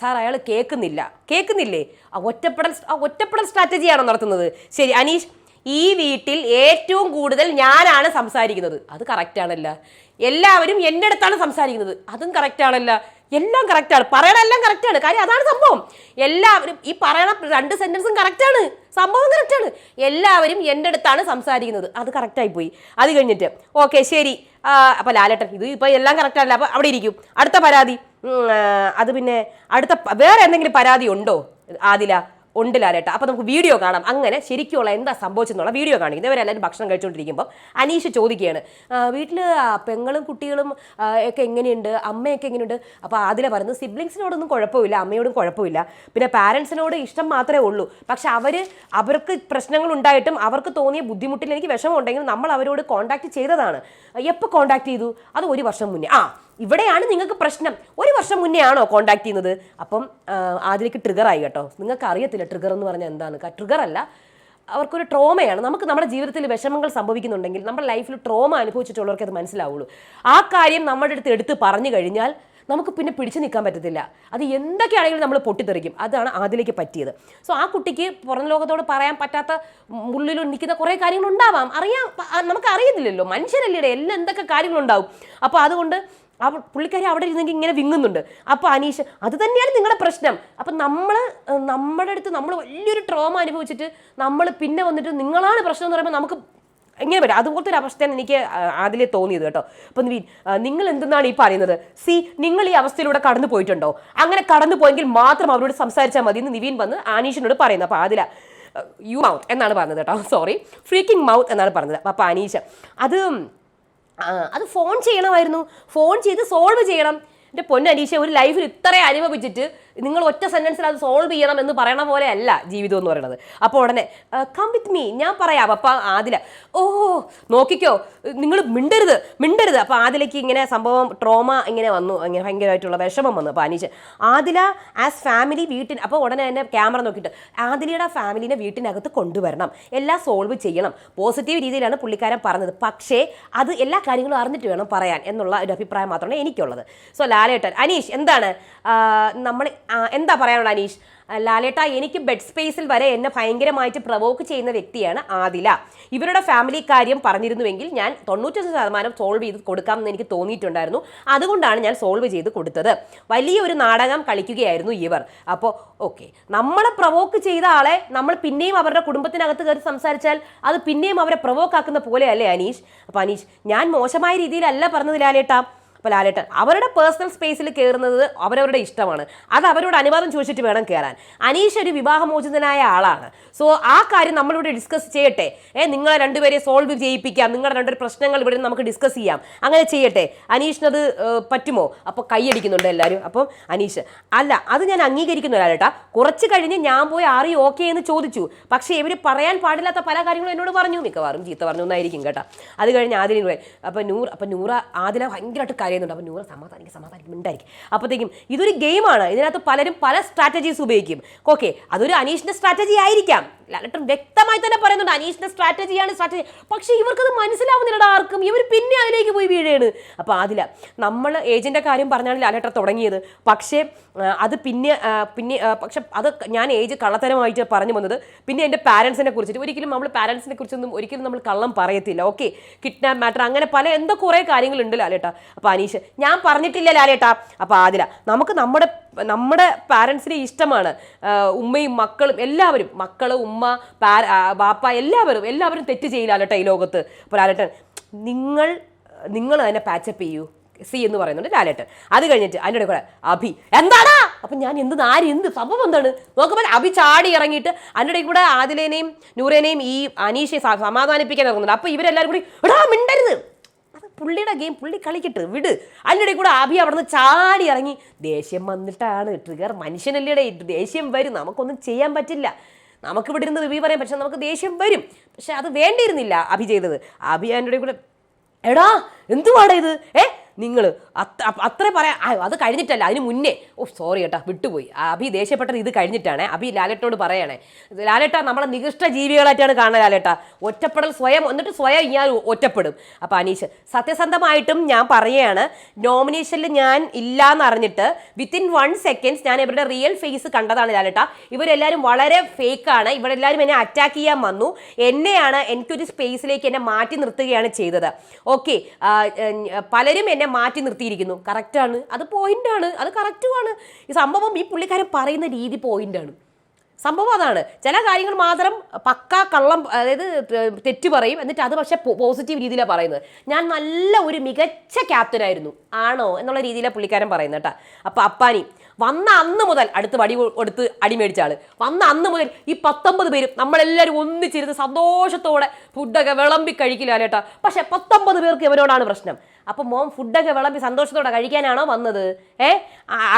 [SPEAKER 1] സാർ അയാൾ കേൾക്കുന്നില്ല. കേൾക്കുന്നില്ലേ? ആ ഒറ്റപ്പെടൽ ആ ഒറ്റപ്പെടൽ സ്ട്രാറ്റജിയാണോ നടത്തുന്നത്? ശരി അനീഷ് ഈ വീട്ടിൽ ഏറ്റവും കൂടുതൽ ഞാനാണ് സംസാരിക്കുന്നത്. അത് കറക്റ്റ് ആണല്ല. എല്ലാവരും എന്റെ അടുത്താണ് സംസാരിക്കുന്നത്. അതും കറക്റ്റ് ആണല്ല. എല്ലാം കറക്റ്റാണ് എല്ലാം കറക്റ്റ് ആണ്. കാര്യം അതാണ് സംഭവം. എല്ലാവരും ഈ പറയണ രണ്ട് സെന്റൻസും കറക്റ്റ് ആണ്. സംഭവം കറക്റ്റ് ആണ്. എല്ലാവരും എന്റെ അടുത്താണ് സംസാരിക്കുന്നത്. അത് കറക്റ്റ് ആയി പോയി. അത് കഴിഞ്ഞിട്ട് ഓക്കെ ശരി. അപ്പോൾ അപ്പൊ ലാലേട്ടൻ ഇത് ഇപ്പൊ എല്ലാം കറക്റ്റ് ആണല്ലോ. അപ്പൊ അവിടെ ഇരിക്കും. അടുത്ത പരാതി. അത് പിന്നെ അടുത്ത വേറെ എന്തെങ്കിലും പരാതി ഉണ്ടോ? ആദില ഉണ്ട് അപ്പോൾ നമുക്ക് വീഡിയോ കാണാം. അങ്ങനെ ശരിക്കുള്ള എന്താ സംഭവിച്ചെന്നുള്ള വീഡിയോ കാണിക്കും. ഇവരെല്ലാവരും ഭക്ഷണം കഴിച്ചുകൊണ്ടിരിക്കുമ്പോൾ അനീഷ് ചോദിക്കുകയാണ് വീട്ടിൽ പെങ്ങളും കുട്ടികളും ഒക്കെ എങ്ങനെയുണ്ട്? അമ്മയൊക്കെ എങ്ങനെയുണ്ട്? അപ്പോൾ അതിലെ പറയുന്നത് സിബ്ലിങ്സിനോടൊന്നും കുഴപ്പമില്ല അമ്മയോടും കുഴപ്പമില്ല. പിന്നെ പാരൻസിനോട് ഇഷ്ടം മാത്രമേ ഉള്ളൂ. പക്ഷെ അവർ അവർക്ക് പ്രശ്നങ്ങൾ ഉണ്ടായിട്ടും അവർക്ക് തോന്നിയ ബുദ്ധിമുട്ടിൽ എനിക്ക് വിഷമം ഉണ്ടെങ്കിൽ നമ്മൾ അവരോട് കോൺടാക്ട് ചെയ്തതാണ്. എപ്പോൾ കോൺടാക്ട് ചെയ്തു? അത് ഒരു വർഷം മുന്നേ. ആ ഇവിടെയാണ് നിങ്ങൾക്ക് പ്രശ്നം. ഒരു വർഷം മുന്നേ ആണോ കോൺടാക്ട് ചെയ്യുന്നത്? അപ്പം അതിലേക്ക് ട്രിഗർ ആയി കേട്ടോ. നിങ്ങൾക്ക് അറിയത്തില്ല ട്രിഗർ എന്ന് പറഞ്ഞാൽ എന്താണ്. ട്രിഗർ അല്ല. അവർക്കൊരു ട്രോമയാണ് നമുക്ക് നമ്മുടെ ജീവിതത്തിൽ വിഷമങ്ങൾ സംഭവിക്കുന്നുണ്ടെങ്കിൽ നമ്മുടെ ലൈഫിൽ ട്രോമ അനുഭവിച്ചിട്ടുള്ളവർക്ക് അത് മനസ്സിലാവുള്ളൂ. ആ കാര്യം നമ്മുടെ അടുത്ത് എടുത്ത് പറഞ്ഞു കഴിഞ്ഞാൽ നമുക്ക് പിന്നെ പിടിച്ചു നിൽക്കാൻ പറ്റത്തില്ല. അത് എന്തൊക്കെയാണെങ്കിലും നമ്മൾ പൊട്ടിത്തെറിക്കും. അതാണ് അതിലേക്ക് പറ്റിയത്. സോ ആ കുട്ടിക്ക് പുറം ലോകത്തോട് പറയാൻ പറ്റാത്ത ഉള്ളിൽ നിൽക്കുന്ന കുറേ കാര്യങ്ങളുണ്ടാവാം. അറിയാം. നമുക്ക് അറിയത്തില്ലല്ലോ മനുഷ്യരല്ലേ എല്ലാം എന്തൊക്കെ കാര്യങ്ങളുണ്ടാവും. അപ്പോൾ അതുകൊണ്ട് ആ പുള്ളിക്കാരി അവിടെ ഇരുന്നെങ്കിൽ ഇങ്ങനെ വിങ്ങുന്നുണ്ട്. അപ്പോൾ അനീഷ് അത് തന്നെയാണ് നിങ്ങളുടെ പ്രശ്നം. അപ്പം നമ്മൾ നമ്മുടെ അടുത്ത് നമ്മൾ വലിയൊരു ട്രോമ അനുഭവിച്ചിട്ട് നമ്മൾ പിന്നെ വന്നിട്ട് നിങ്ങളാണ് പ്രശ്നം എന്ന് പറയുമ്പോൾ നമുക്ക് എങ്ങനെ പറ്റും. അതുപോലത്തെ ഒരു അവസ്ഥയാണ് എനിക്ക് അതിലേ തോന്നിയത് കേട്ടോ. അപ്പം നിവീൻ നിങ്ങൾ എന്തെന്നാണ് ഈ പറയുന്നത്? സി നിങ്ങൾ ഈ അവസ്ഥയിലൂടെ കടന്നു പോയിട്ടുണ്ടോ? അങ്ങനെ കടന്നു പോയെങ്കിൽ മാത്രം അവരോട് സംസാരിച്ചാൽ മതി എന്ന് നിവീൻ വന്ന് അനീഷിനോട് പറയുന്നത് അപ്പോൾ അതില യു മൗത്ത് എന്നാണ് പറഞ്ഞത് കേട്ടോ. സോറി ഫ്രീക്കിംഗ് മൗത്ത് എന്നാണ് പറഞ്ഞത്. അപ്പോൾ അനീഷ് അത് അത് ഫോൺ ചെയ്യണമായിരുന്നു. ഫോൺ ചെയ്ത് സോൾവ് ചെയ്യണം. എന്റെ പൊന്നനീഷ ഒരു ലൈഫിൽ ഇത്രയും അനുഭവിച്ചിട്ട് നിങ്ങൾ ഒറ്റ സെന്റൻസിൽ അത് സോൾവ് ചെയ്യണം എന്ന് പറയണ പോലെ അല്ല ജീവിതം എന്ന് പറയുന്നത് അപ്പോൾ ഉടനെ കം വിത്ത് മീ ഞാൻ പറയാം. അപ്പം ആദില ഓ നോക്കിക്കോ നിങ്ങൾ മിണ്ടരുത് മിണ്ടരുത്. അപ്പോൾ ആദിലേക്ക് ഇങ്ങനെ സംഭവം ട്രോമ ഇങ്ങനെ വന്നു ഇങ്ങനെ ഭയങ്കരമായിട്ടുള്ള വിഷമം വന്നു. അപ്പോൾ അനീഷ് ആദില ആസ് ഫാമിലി വീട്ടിൽ അപ്പോൾ ഉടനെ തന്നെ ക്യാമറ നോക്കിയിട്ട് ആദിലയുടെ ഫാമിലിനെ വീട്ടിനകത്ത് കൊണ്ടുവരണം എല്ലാം സോൾവ് ചെയ്യണം. പോസിറ്റീവ് രീതിയിലാണ് പുള്ളിക്കാരൻ പറഞ്ഞത്. പക്ഷേ അത് എല്ലാ കാര്യങ്ങളും അറിഞ്ഞിട്ട് വേണം പറയാൻ എന്നുള്ള ഒരു അഭിപ്രായം മാത്രമാണ് എനിക്കുള്ളത്. സോ ലാലേട്ടൻ. അനീഷ് എന്താണ്? നമ്മൾ എന്താ പറയാനുള്ളത് അനീഷ്? ലാലേട്ട എനിക്ക് ബെഡ് സ്പേസിൽ വരെ എന്നെ ഭയങ്കരമായിട്ട് പ്രവോക്ക് ചെയ്യുന്ന വ്യക്തിയാണ് ആദില. ഇവരുടെ ഫാമിലി കാര്യം പറഞ്ഞിരുന്നുവെങ്കിൽ ഞാൻ തൊണ്ണൂറ്റഞ്ച് ശതമാനം സോൾവ് ചെയ്ത് കൊടുക്കാമെന്ന് എനിക്ക് തോന്നിയിട്ടുണ്ടായിരുന്നു. അതുകൊണ്ടാണ് ഞാൻ സോൾവ് ചെയ്ത് കൊടുത്തത്. വലിയൊരു നാടകം കളിക്കുകയായിരുന്നു ഇവർ. അപ്പോൾ ഓക്കെ. നമ്മളെ പ്രവോക്ക് ചെയ്ത ആളെ നമ്മൾ പിന്നെയും അവരുടെ കുടുംബത്തിനകത്ത് കയറി സംസാരിച്ചാൽ അത് പിന്നെയും അവരെ പ്രവോക്ക് ആക്കുന്ന പോലെയല്ലേ അനീഷ്? അപ്പോൾ അനീഷ് ഞാൻ മോശമായ രീതിയിലല്ല പറഞ്ഞത് ലാലേട്ടാ. അപ്പോൾ ലാലേട്ടൻ അവരുടെ പേഴ്സണൽ സ്പേസിൽ കയറുന്നത് അവരവരുടെ ഇഷ്ടമാണ്. അത് അവരോട് അനുവാദം ചോദിച്ചിട്ട് വേണം കയറാൻ അനീഷ് ഒരു വിവാഹമോചിതനായ ആളാണ്. സോ ആ കാര്യം നമ്മളിവിടെ ഡിസ്കസ് ചെയ്യട്ടെ. ഏ നിങ്ങളെ രണ്ടുപേരെ സോൾവ് ചെയ്യിപ്പിക്കാം. നിങ്ങളുടെ രണ്ടൊരു പ്രശ്നങ്ങൾ ഇവിടെ നമുക്ക് ഡിസ്കസ് ചെയ്യാം. അങ്ങനെ ചെയ്യട്ടെ. അനീഷിനത് ഏഹ്, പറ്റുമോ? അപ്പോൾ കൈയടിക്കുന്നുണ്ട് എല്ലാവരും. അപ്പം അനീഷ് അല്ല അത് ഞാൻ അംഗീകരിക്കുന്നു ലാലേട്ടാ. കുറച്ച് കഴിഞ്ഞ് ഞാൻ പോയി ആറി ഓക്കെ എന്ന് ചോദിച്ചു. പക്ഷേ ഇവർ പറയാൻ പാടില്ലാത്ത പല കാര്യങ്ങളും എന്നോട് പറഞ്ഞു. മിക്കവാറും ചീത്ത പറഞ്ഞു എന്നായിരിക്കും കേട്ടോ. അത് കഴിഞ്ഞ് ആദിലിന് പോയി അപ്പം നൂർ അപ്പം നൂറ ആദില ഭയങ്കരമായിട്ട് കരയുന്നുണ്ട് അപ്പോൾ നൂറ് സമാധാനിക്കും സമാധാനിക്കും ഉണ്ടായിരിക്കും. അപ്പോഴത്തേക്കും ഇതൊരു ഗെയിമാണ് ഇതിനകത്ത് പലരും പല സ്ട്രാറ്റജീസ് ഉപയോഗിക്കും. ഓക്കെ അതൊരു അനീഷിന്റെ സ്ട്രാറ്റജി ആയിരിക്കാം. ലാലട്ടൻ വ്യക്തമായി തന്നെ പറയുന്നുണ്ട് അനീഷിന്റെ സ്ട്രാറ്റജിയാണ് സ്ട്രാറ്റജി. പക്ഷേ ഇവർക്കത് മനസ്സിലാവുന്നില്ല ആർക്കും. ഇവർ പിന്നെ അതിലേക്ക് പോയി വീഴുകയാണ് അപ്പോൾ അതില നമ്മൾ ഏജന്റെ കാര്യം പറഞ്ഞാണ് ലാലേട്ടൻ തുടങ്ങിയത്. പക്ഷേ അത് പിന്നെ പിന്നെ പക്ഷെ അത് ഞാൻ ഏജ് കള്ളത്തരമായിട്ട് പറഞ്ഞു വന്നത് പിന്നെ എന്റെ പാരൻസിനെ കുറിച്ചിട്ട്. ഒരിക്കലും നമ്മൾ പാരൻസിനെ കുറിച്ചൊന്നും ഒരിക്കലും നമ്മൾ കള്ളം പറയത്തില്ല. ഓക്കെ കിഡ്നാപ്പ് മാറ്റർ അങ്ങനെ പല എന്തോ കുറേ കാര്യങ്ങളുണ്ട് ലാലേട്ട അപ്പോൾ അനീഷ് ഞാൻ പറഞ്ഞിട്ടില്ല ലാലേട്ട അപ്പോൾ ആദില നമുക്ക് നമ്മുടെ നമ്മുടെ പാരൻസിനെ ഇഷ്ടമാണ്. ഉമ്മയും മക്കളും എല്ലാവരും മക്കൾ ഉമ്മ പാര ബാപ്പ എല്ലാവരും എല്ലാവരും തെറ്റ് ചെയ്യില്ല ഈ ലോകത്ത്. അപ്പോൾ ലാലേട്ടൻ നിങ്ങൾ നിങ്ങൾ തന്നെ പാച്ചപ്പ് ചെയ്യൂ. സി എന്ന് പറയുന്നുണ്ട് ലാലേട്ടൻ. അത് കഴിഞ്ഞിട്ട് അതിന്റെ കൂടെ അഭി എന്താടാ? അപ്പം ഞാൻ എന്ത് ആര് എന്ത് സംഭവം എന്താണ്? നോക്കുമ്പോൾ അഭി ചാടി ഇറങ്ങിയിട്ട് അതിന്റെ കൂടെ ആദിലേനെയും നൂറേനെയും ഈ അനീഷയെ സമാധാനിപ്പിക്കാൻ ഇറങ്ങുന്നുണ്ട്. അപ്പോൾ ഇവരെല്ലാവരും കൂടി എടാ മിണ്ടരുത്. പുള്ളിയുടെ ഗെയിം പുള്ളി കളിക്കട്ട് വിട്. അതിന്റെ കൂടെ അഭി അവിടെ നിന്ന് ചാടി ഇറങ്ങി ദേഷ്യം വന്നിട്ടാണ് ട്രിഗർ മനുഷ്യനല്ലേടെ ദേഷ്യം വരും നമുക്കൊന്നും ചെയ്യാൻ പറ്റില്ല. നമുക്ക് ഇവിടെ ഇരുന്ന് റിവ്യൂ പറയാം പക്ഷെ നമുക്ക് ദേഷ്യം വരും. പക്ഷെ അത് വേണ്ടിയിരുന്നില്ല അഭി ചെയ്തത്. അഭി ആന്റെ കൂടെ എടാ എന്തുവാടാ ഇത്? ഏ നിങ്ങൾ അത്ര പറയാം അത് കഴിഞ്ഞിട്ടല്ല അതിന് മുന്നേ. ഓ സോറി കേട്ടാ വിട്ടുപോയി. അഭി ദേഷ്യപ്പെട്ടത് ഇത് കഴിഞ്ഞിട്ടാണ്. അഭി ലാലേട്ടനോട് പറയണേ. ലാലേട്ട നമ്മളെ നികൃഷ്ട ജീവികളായിട്ടാണ് കാണുന്നത് ലാലേട്ട. ഒറ്റപ്പെടൽ സ്വയം എന്നിട്ട് സ്വയം ഞാൻ ഒറ്റപ്പെടും. അപ്പോൾ അനീഷ് സത്യസന്ധമായിട്ടും ഞാൻ പറയുകയാണ് നോമിനേഷനിൽ ഞാൻ ഇല്ലാന്ന് അറിഞ്ഞിട്ട് വിത്തിൻ വൺ സെക്കൻഡ്സ് ഞാൻ ഇവരുടെ റിയൽ ഫേസ് കണ്ടതാണ് ലാലേട്ട. ഇവരെല്ലാവരും വളരെ ഫേക്കാണ് ഇവരെല്ലാവരും എന്നെ അറ്റാക്ക് ചെയ്യാൻ വന്നു. എന്നെയാണ് എനിക്കൊരു സ്പേസിലേക്ക് എന്നെ മാറ്റി നിർത്തുകയാണ് ചെയ്തത്. ഓക്കെ പലരും എന്നെ മാറ്റി നിർത്തിയിരിക്കുന്നു. കറക്റ്റാണ് അത് പോയിന്റാണ് അത് കറക്റ്റുമാണ് ഈ സംഭവം ഈ പുള്ളിക്കാരൻ പറയുന്ന രീതി പോയിന്റാണ് സംഭവം അതാണ്. ചില കാര്യങ്ങൾ മാത്രം പക്ക കള്ളം അതായത് തെറ്റ് പറയും. എന്നിട്ട് അത് പക്ഷേ പോസിറ്റീവ് രീതിയിലാണ് പറയുന്നത്. ഞാൻ നല്ല ഒരു മികച്ച ക്യാപ്റ്റനായിരുന്നു ആണോ എന്നുള്ള രീതിയിലാണ് പുള്ളിക്കാരൻ പറയുന്നത് കേട്ടോ. അപ്പോൾ അപ്പാനി വന്ന അന്ന് മുതൽ അടുത്ത് വടി കൊടുത്ത് അടി മേടിച്ച ആൾ. വന്ന അന്ന് മുതൽ ഈ പത്തൊമ്പത് പേരും നമ്മളെല്ലാവരും ഒന്നിച്ചിരുന്ന് സന്തോഷത്തോടെ ഫുഡൊക്കെ വിളമ്പി കഴിക്കില്ല കേട്ടോ. പക്ഷേ പത്തൊമ്പത് പേർക്ക് ഇവരോടാണ് പ്രശ്നം. അപ്പം മോൻ ഫുഡൊക്കെ വിളമ്പി സന്തോഷത്തോടെ കഴിക്കാനാണോ വന്നത്? ഏ?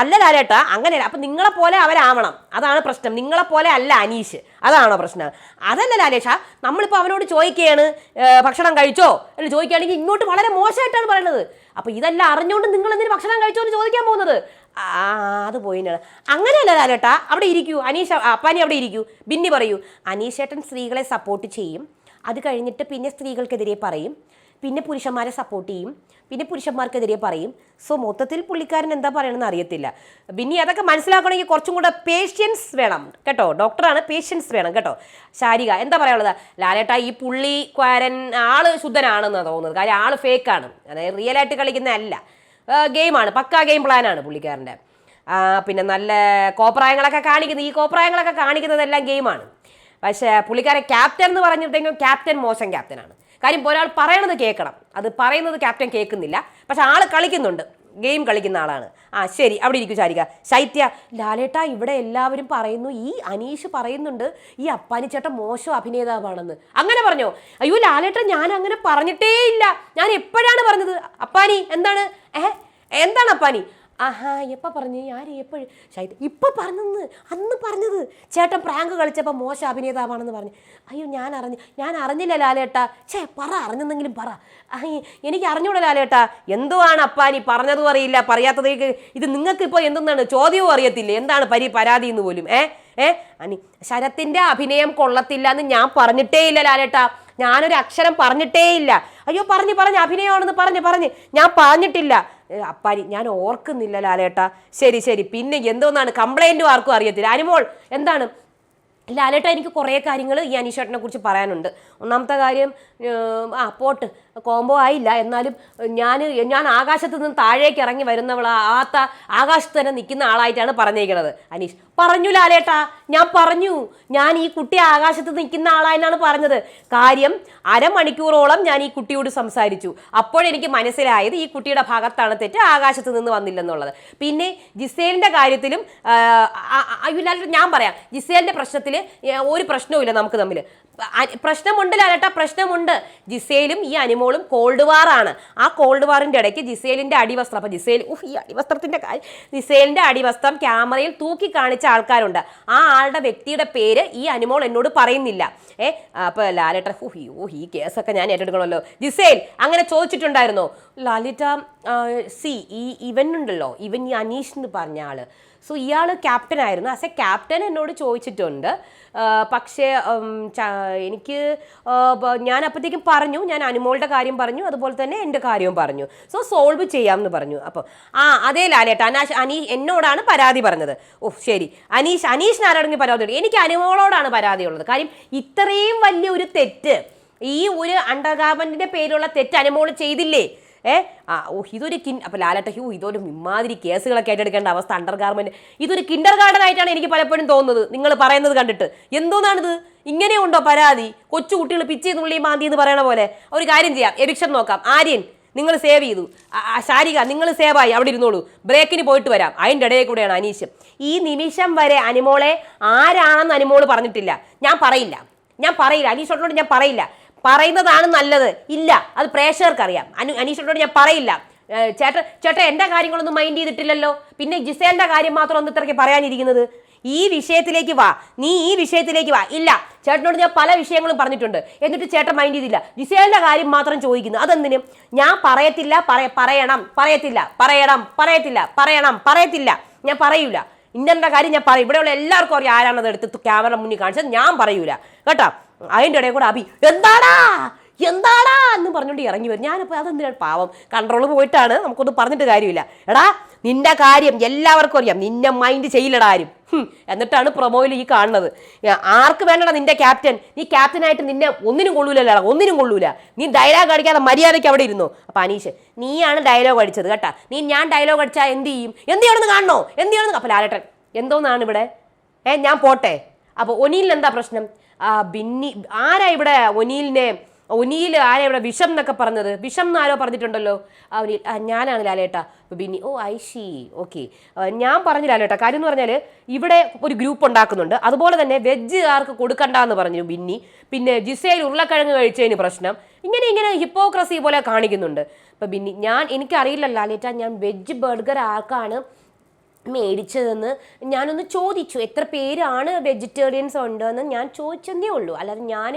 [SPEAKER 1] അല്ല ലാലേട്ടാ അങ്ങനെയല്ല. അപ്പം നിങ്ങളെ പോലെ അവരാവണം. അതാണ് പ്രശ്നം. നിങ്ങളെ പോലെ അല്ല അനീഷ്. അതാണോ പ്രശ്നം. അതല്ല ലാലേഷ നമ്മളിപ്പോൾ അവനോട് ചോദിക്കുകയാണ് ഭക്ഷണം കഴിച്ചോ? എന്ന് ചോദിക്കുകയാണെങ്കിൽ ഇങ്ങോട്ട് വളരെ മോശമായിട്ടാണ് പറയുന്നത് അപ്പോൾ ഇതെല്ലാം അറിഞ്ഞുകൊണ്ട് നിങ്ങൾ എന്തിനു ഭക്ഷണം കഴിച്ചോ എന്ന് ചോദിക്കാൻ പോകുന്നത്? ആ അത് പോയിന്നാണ് അങ്ങനെയല്ല ലാലേട്ടാ അവിടെ ഇരിക്കൂ. അനീഷ അപ്പാനി അവിടെ ഇരിക്കൂ. ബിന്നി പറയൂ അനീഷേട്ടൻ സ്ത്രീകളെ സപ്പോർട്ട് ചെയ്യും. അത് കഴിഞ്ഞിട്ട് പിന്നെ സ്ത്രീകൾക്കെതിരെ പറയും. പിന്നെ പുരുഷന്മാരെ സപ്പോർട്ട് ചെയ്യും. പിന്നെ പുരുഷന്മാർക്കെതിരെ പറയും. സോ മൊത്തത്തിൽ പുള്ളിക്കാരൻ എന്താ പറയണമെന്ന് അറിയത്തില്ല. പിന്നെ അതൊക്കെ മനസ്സിലാക്കണമെങ്കിൽ കുറച്ചും കൂടെ പേഷ്യൻസ് വേണം. കേട്ടോ? ഡോക്ടറാണ് പേഷ്യൻസ് വേണം. കേട്ടോ? ശാരിക എന്താ പറയാനുള്ളത്? ലാലേട്ട ഈ പുള്ളി പുള്ളിക്കാരൻ ആൾ ശുദ്ധനാണെന്നാണ് തോന്നുന്നത്. കാര്യം ആൾ ഫേക്കാണ് അതായത് റിയൽ ആയിട്ട് കളിക്കുന്ന അല്ല ഗെയിമാണ് പക്കാ ഗെയിം പ്ലാനാണ് പുള്ളിക്കാരന്റെ. പിന്നെ നല്ല കോപ്രായങ്ങളൊക്കെ കാണിക്കുന്നത് ഈ കോപ്രായങ്ങളൊക്കെ കാണിക്കുന്നതെല്ലാം ഗെയിമാണ് പക്ഷേ പുള്ളിക്കാരെ ക്യാപ്റ്റൻ എന്ന് പറഞ്ഞിട്ടുണ്ടെങ്കിൽ ക്യാപ്റ്റൻ മോശം ക്യാപ്റ്റനാണ് കാര്യം ഒരാൾ പറയണത് കേൾക്കണം. അത് പറയുന്നത് ക്യാപ്റ്റൻ കേൾക്കുന്നില്ല. പക്ഷെ ആൾ കളിക്കുന്നുണ്ട്. ഗെയിം കളിക്കുന്ന ആളാണ്. ആ ശരി. അവിടെ ഇരിക്കും ചാരിക. ശൈത്യ ലാലേട്ട ഇവിടെ എല്ലാവരും പറയുന്നു ഈ അനീഷ് പറയുന്നുണ്ട് ഈ അപ്പാനി ചേട്ട മോശം അഭിനേതാവാണെന്ന്. അങ്ങനെ പറഞ്ഞോ? അയ്യോ ലാലേട്ട ഞാൻ അങ്ങനെ പറഞ്ഞിട്ടേ ഇല്ല ഞാൻ എപ്പോഴാണ് പറഞ്ഞത്? അപ്പാനി എന്താണ്? ഏഹ്? എന്താണ് അപ്പാനി? ആഹാ എപ്പോൾ പറഞ്ഞു? ആര് എപ്പോഴും? ശൈത്യം ഇപ്പം പറഞ്ഞെന്ന് അന്ന് പറഞ്ഞത്. ചേട്ടൻ പ്രാങ്ക് കളിച്ചപ്പോൾ മോശം അഭിനേതാവാണെന്ന് പറഞ്ഞു. അയ്യോ ഞാൻ അറിഞ്ഞു ഞാൻ അറിഞ്ഞില്ല ലാലേട്ടാ. ഛേ പറ അറിഞ്ഞെന്നെങ്കിലും പറ. എനിക്ക് അറിഞ്ഞൂടെ ലാലേട്ടാ. എന്തുവാണ് അപ്പാനി പറഞ്ഞതും അറിയില്ല. പറയാത്തതേക്ക് ഇത് നിങ്ങൾക്ക് ഇപ്പോൾ എന്തെന്നാണ്? ചോദ്യവും അറിയത്തില്ല? എന്താണ് പരി പരാതി എന്ന് പോലും? ഏ? ഏ? അനി ശരത്തിന്റെ അഭിനയം കൊള്ളത്തില്ല എന്ന് ഞാൻ പറഞ്ഞിട്ടേ ഇല്ല ലാലേട്ടാ. ഞാനൊരു അക്ഷരം പറഞ്ഞിട്ടേ ഇല്ല അയ്യോ പറഞ്ഞു പറഞ്ഞു അഭിനയമാണെന്ന് പറഞ്ഞു പറഞ്ഞു. ഞാൻ പറഞ്ഞിട്ടില്ല. അപ്പാരി ഞാൻ ഓർക്കുന്നില്ല ലാലേട്ട. ശരി ശരി. പിന്നെ എന്തോന്നാണ്? കംപ്ലൈന്റും ആർക്കും അറിയത്തില്ല. അനുമോൾ എന്താണ്? ലാലേട്ട എനിക്ക് കുറേ കാര്യങ്ങൾ ഈ അനീഷേട്ടനെ കുറിച്ച് പറയാനുണ്ട്. ഒന്നാമത്തെ കാര്യം ആ പോട്ട്. കോംബോ ആയില്ല. എന്നാലും ഞാൻ ഞാൻ ആകാശത്ത് നിന്ന് താഴേക്ക് ഇറങ്ങി വരുന്നവൾ ആത്ത ആകാശത്ത് തന്നെ നിൽക്കുന്ന ആളായിട്ടാണ് പറഞ്ഞേക്കണത്. അനീഷ് പറഞ്ഞു ലാലേട്ടാ ഞാൻ പറഞ്ഞു. ഞാൻ ഈ കുട്ടി ആകാശത്ത് നിൽക്കുന്ന ആളായെന്നാണ് പറഞ്ഞത്. കാര്യം അരമണിക്കൂറോളം ഞാൻ ഈ കുട്ടിയോട് സംസാരിച്ചു. അപ്പോഴെനിക്ക് മനസ്സിലായത് ഈ കുട്ടിയുടെ ഭാഗത്താണ് തെറ്റ് ആകാശത്ത് നിന്ന് വന്നില്ലെന്നുള്ളത്. പിന്നെ ജിസേലിന്റെ കാര്യത്തിലും ലാലേട്ടാ ഞാൻ പറയാം. ജിസേലിന്റെ പ്രശ്നത്തിൽ ഒരു പ്രശ്നവുമില്ല നമുക്ക് തമ്മിൽ പ്രശ്നമുണ്ട് ലാലേട്ടാ പ്രശ്നമുണ്ട്. ജിസേലും ഈ അനിമോളും കോൾഡ് വാറാണ് ആ കോൾഡ് വാറിന്റെ ഇടയ്ക്ക് ജിസേലിന്റെ അടിവസ്ത്രം അപ്പൊ ജിസേൽ ഉഹ് ഈ അടിവസ്ത്രത്തിന്റെ കാര്യം ജിസേലിന്റെ അടിവസ്ത്രം ക്യാമറയിൽ തൂക്കി കാണിച്ച ആൾക്കാരുണ്ട്. ആ ആളുടെ വ്യക്തിയുടെ പേര് ഈ അനിമോൾ എന്നോട് പറയുന്നില്ല. ഏ അപ്പൊ ലാലേട്ട ഓഹ് ഓ ഈ കേസൊക്കെ ഞാൻ ഏറ്റെടുക്കണമല്ലോ. ജിസേൽ അങ്ങനെ ചോദിച്ചിട്ടുണ്ടായിരുന്നോ. ലാലിറ്റ സി ഈ ഇവൻ ഉണ്ടല്ലോ ഇവൻ ഈ അനീഷ് എന്ന് പറഞ്ഞ ആൾ. സോ ഇയാൾ ക്യാപ്റ്റൻ ആയിരുന്നു. ആസ് എ ക്യാപ്റ്റൻ എന്നോട് ചോദിച്ചിട്ടുണ്ട്. പക്ഷേ എനിക്ക് ഞാൻ അപ്പോഴത്തേക്കും പറഞ്ഞു. ഞാൻ അനുമോളുടെ കാര്യം പറഞ്ഞു. അതുപോലെ തന്നെ എന്റെ കാര്യവും പറഞ്ഞു. സോ സോൾവ് ചെയ്യാമെന്ന് പറഞ്ഞു. അപ്പോൾ ആ അതേ ലാലേട്ട. അനാഷ് അനീ എന്നോടാണ് പരാതി പറഞ്ഞത്. ഓ ശരി. അനീഷ് അനീഷിന് ആരാണെങ്കിൽ പരാതി എനിക്ക് അനുമോളോടാണ് പരാതിയുള്ളത് കാര്യം ഇത്രയും വലിയ ഒരു തെറ്റ് ഈ ഒരു അണ്ടർ ഗാർമെന്റിന്റെ പേരിലുള്ള തെറ്റ് അനുമോൾ ചെയ്തില്ലേ? ഏ? ആ ഇതൊരു കിൻ അപ്പോൾ ലാലട്ട ഹ്യൂ ഇതൊരു ഇമാതിരി കേസുകളൊക്കെ ഏറ്റെടുക്കേണ്ട അവസ്ഥ അണ്ടർ ഗാർമെന്റ് ഇതൊരു കിൻഡർ ഗാർഡൻ ആയിട്ടാണ് എനിക്ക് പലപ്പോഴും തോന്നുന്നത്. നിങ്ങൾ പറയുന്നത് കണ്ടിട്ട്. എന്തോന്നാണിത്? ഇങ്ങനെയുണ്ടോ പരാതി? കൊച്ചു കുട്ടികൾ പിച്ചി നുള്ളി മാന്തി എന്ന് പറയണ പോലെ. ഒരു കാര്യം ചെയ്യാം. എവിക്ഷൻ നോക്കാം. ആര്യൻ നിങ്ങൾ സേവ് ചെയ്തു. ശാരിക നിങ്ങൾ സേവായി അവിടെ ഇരുന്നോളൂ. ബ്രേക്കിന് പോയിട്ട് വരാം. അതിന്റെ ഇടയിൽ കൂടെയാണ് അനീഷ്. ഈ നിമിഷം വരെ അനിമോളെ ആരാണെന്ന് അനിമോൾ പറഞ്ഞിട്ടില്ല. ഞാൻ പറയില്ല. ഞാൻ പറയില്ല. അനീഷോട്ടിനോട് ഞാൻ പറയില്ല. പറയുന്നതാണ് നല്ലത്. ഇല്ല അത് പ്രേക്ഷകർക്ക് അറിയാം അനു അനീഷോട് ഞാൻ പറയില്ല. ചേട്ട ചേട്ടൻ ചേട്ടൻ എന്റെ കാര്യങ്ങളൊന്നും മൈൻഡ് ചെയ്തിട്ടില്ലല്ലോ. പിന്നെ ജിസേലിന്റെ കാര്യം മാത്രം ഒന്ന് ഇത്രയ്ക്ക് പറയാനിരിക്കുന്നത്. ഈ വിഷയത്തിലേക്ക് വാ. നീ ഈ വിഷയത്തിലേക്ക് വാ. ഇല്ല ചേട്ടനോട് ഞാൻ പല വിഷയങ്ങളും പറഞ്ഞിട്ടുണ്ട്. എന്നിട്ട് ചേട്ടൻ മൈൻഡ് ചെയ്തില്ല. ജിസേലിന്റെ കാര്യം മാത്രം ചോദിക്കുന്നു. അതെന്തിനും? ഞാൻ പറയത്തില്ല പറയ പറയണം. പറയത്തില്ല പറയണം പറയത്തില്ല പറയണം പറയത്തില്ല. ഞാൻ പറയൂല. ഇന്നലെ കാര്യം ഞാൻ പറയും. ഇവിടെയുള്ള എല്ലാവർക്കും അറിയാം ആരാണത് എടുത്ത് ക്യാമറ മുന്നിൽ കാണിച്ചത്. ഞാൻ പറയൂല. കേട്ടോ? അതിന്റെ ഇടയിൽ കൂടെ അഭി എന്താടാ? എന്താടാ? എന്ന് പറഞ്ഞുകൊണ്ട് ഇറങ്ങി വരും. ഞാനിപ്പോൾ അതെന്തിനാണ് പാവം? കൺട്രോൾ പോയിട്ടാണ്. നമുക്കൊന്നും പറഞ്ഞിട്ട് കാര്യമില്ല. എടാ നിന്റെ കാര്യം എല്ലാവർക്കും അറിയാം. നിന്നെ മൈൻഡ് ചെയ്യില്ലടാ ആരും. എന്നിട്ടാണ് പ്രൊമോയിൽ ഈ കാണുന്നത്. ആർക്ക് വേണ്ടടാ നിന്റെ ക്യാപ്റ്റൻ നീ ക്യാപ്റ്റനായിട്ട് നിന്നെ ഒന്നിനും കൊള്ളൂലല്ലടാ. ഒന്നിനും കൊള്ളൂല. നീ ഡയലോഗ് അടിക്കാതെ മര്യാദയ്ക്ക് അവിടെ ഇരുന്നു? അപ്പൊ അനീഷ് നീയാണ് ഡയലോഗ് അടിച്ചത് കേട്ടാ. നീ ഞാൻ ഡയലോഗ് അടിച്ചാൽ എന്ത് ചെയ്യും? എന്ത് ചെയ്യണമെന്ന് കാണണോ? എന്ത് ചെയ്യണമെന്ന് അപ്പൊ ലാലേട്ടൻ എന്തോന്നാണ് ഇവിടെ ഏ ഞാൻ പോട്ടെ. അപ്പോൾ ഒനിയിൽ എന്താ പ്രശ്നം? ബിന്നി ആരാ ഇവിടെ ഒനീലിനെ ഒനിയിൽ ആരാ ഇവിടെ വിഷം എന്നൊക്കെ പറഞ്ഞത്? വിഷം എന്നാരോ പറഞ്ഞിട്ടുണ്ടല്ലോ? അവനിൽ ഞാനാണ് ലാലേട്ട. ബിന്നി ഓ ഐഷി ഓക്കെ. ഞാൻ പറഞ്ഞു ലാലേട്ട കാര്യം എന്ന് പറഞ്ഞാൽ ഇവിടെ ഒരു ഗ്രൂപ്പ് ഉണ്ടാക്കുന്നുണ്ട്. അതുപോലെ തന്നെ വെജ് ആർക്ക് കൊടുക്കണ്ട എന്ന് പറഞ്ഞു ബിന്നി. പിന്നെ ജിസയിൽ ഉരുളക്കിഴങ്ങ് കഴിച്ചതിന് പ്രശ്നം. ഇങ്ങനെ ഇങ്ങനെ ഹിപ്പോക്രസി പോലെ കാണിക്കുന്നുണ്ട്. അപ്പൊ ബിന്നി ഞാൻ എനിക്കറിയില്ല ലാലേട്ട ഞാൻ വെജ് ബർഗർ ആർക്കാണ് മേടിച്ചതെന്ന് ഞാനൊന്ന് ചോദിച്ചു എത്ര പേരാണ് വെജിറ്റേറിയൻസ് ഉണ്ടെന്ന് ഞാൻ ചോദിച്ചതേ ഉള്ളൂ. അല്ലാതെ ഞാൻ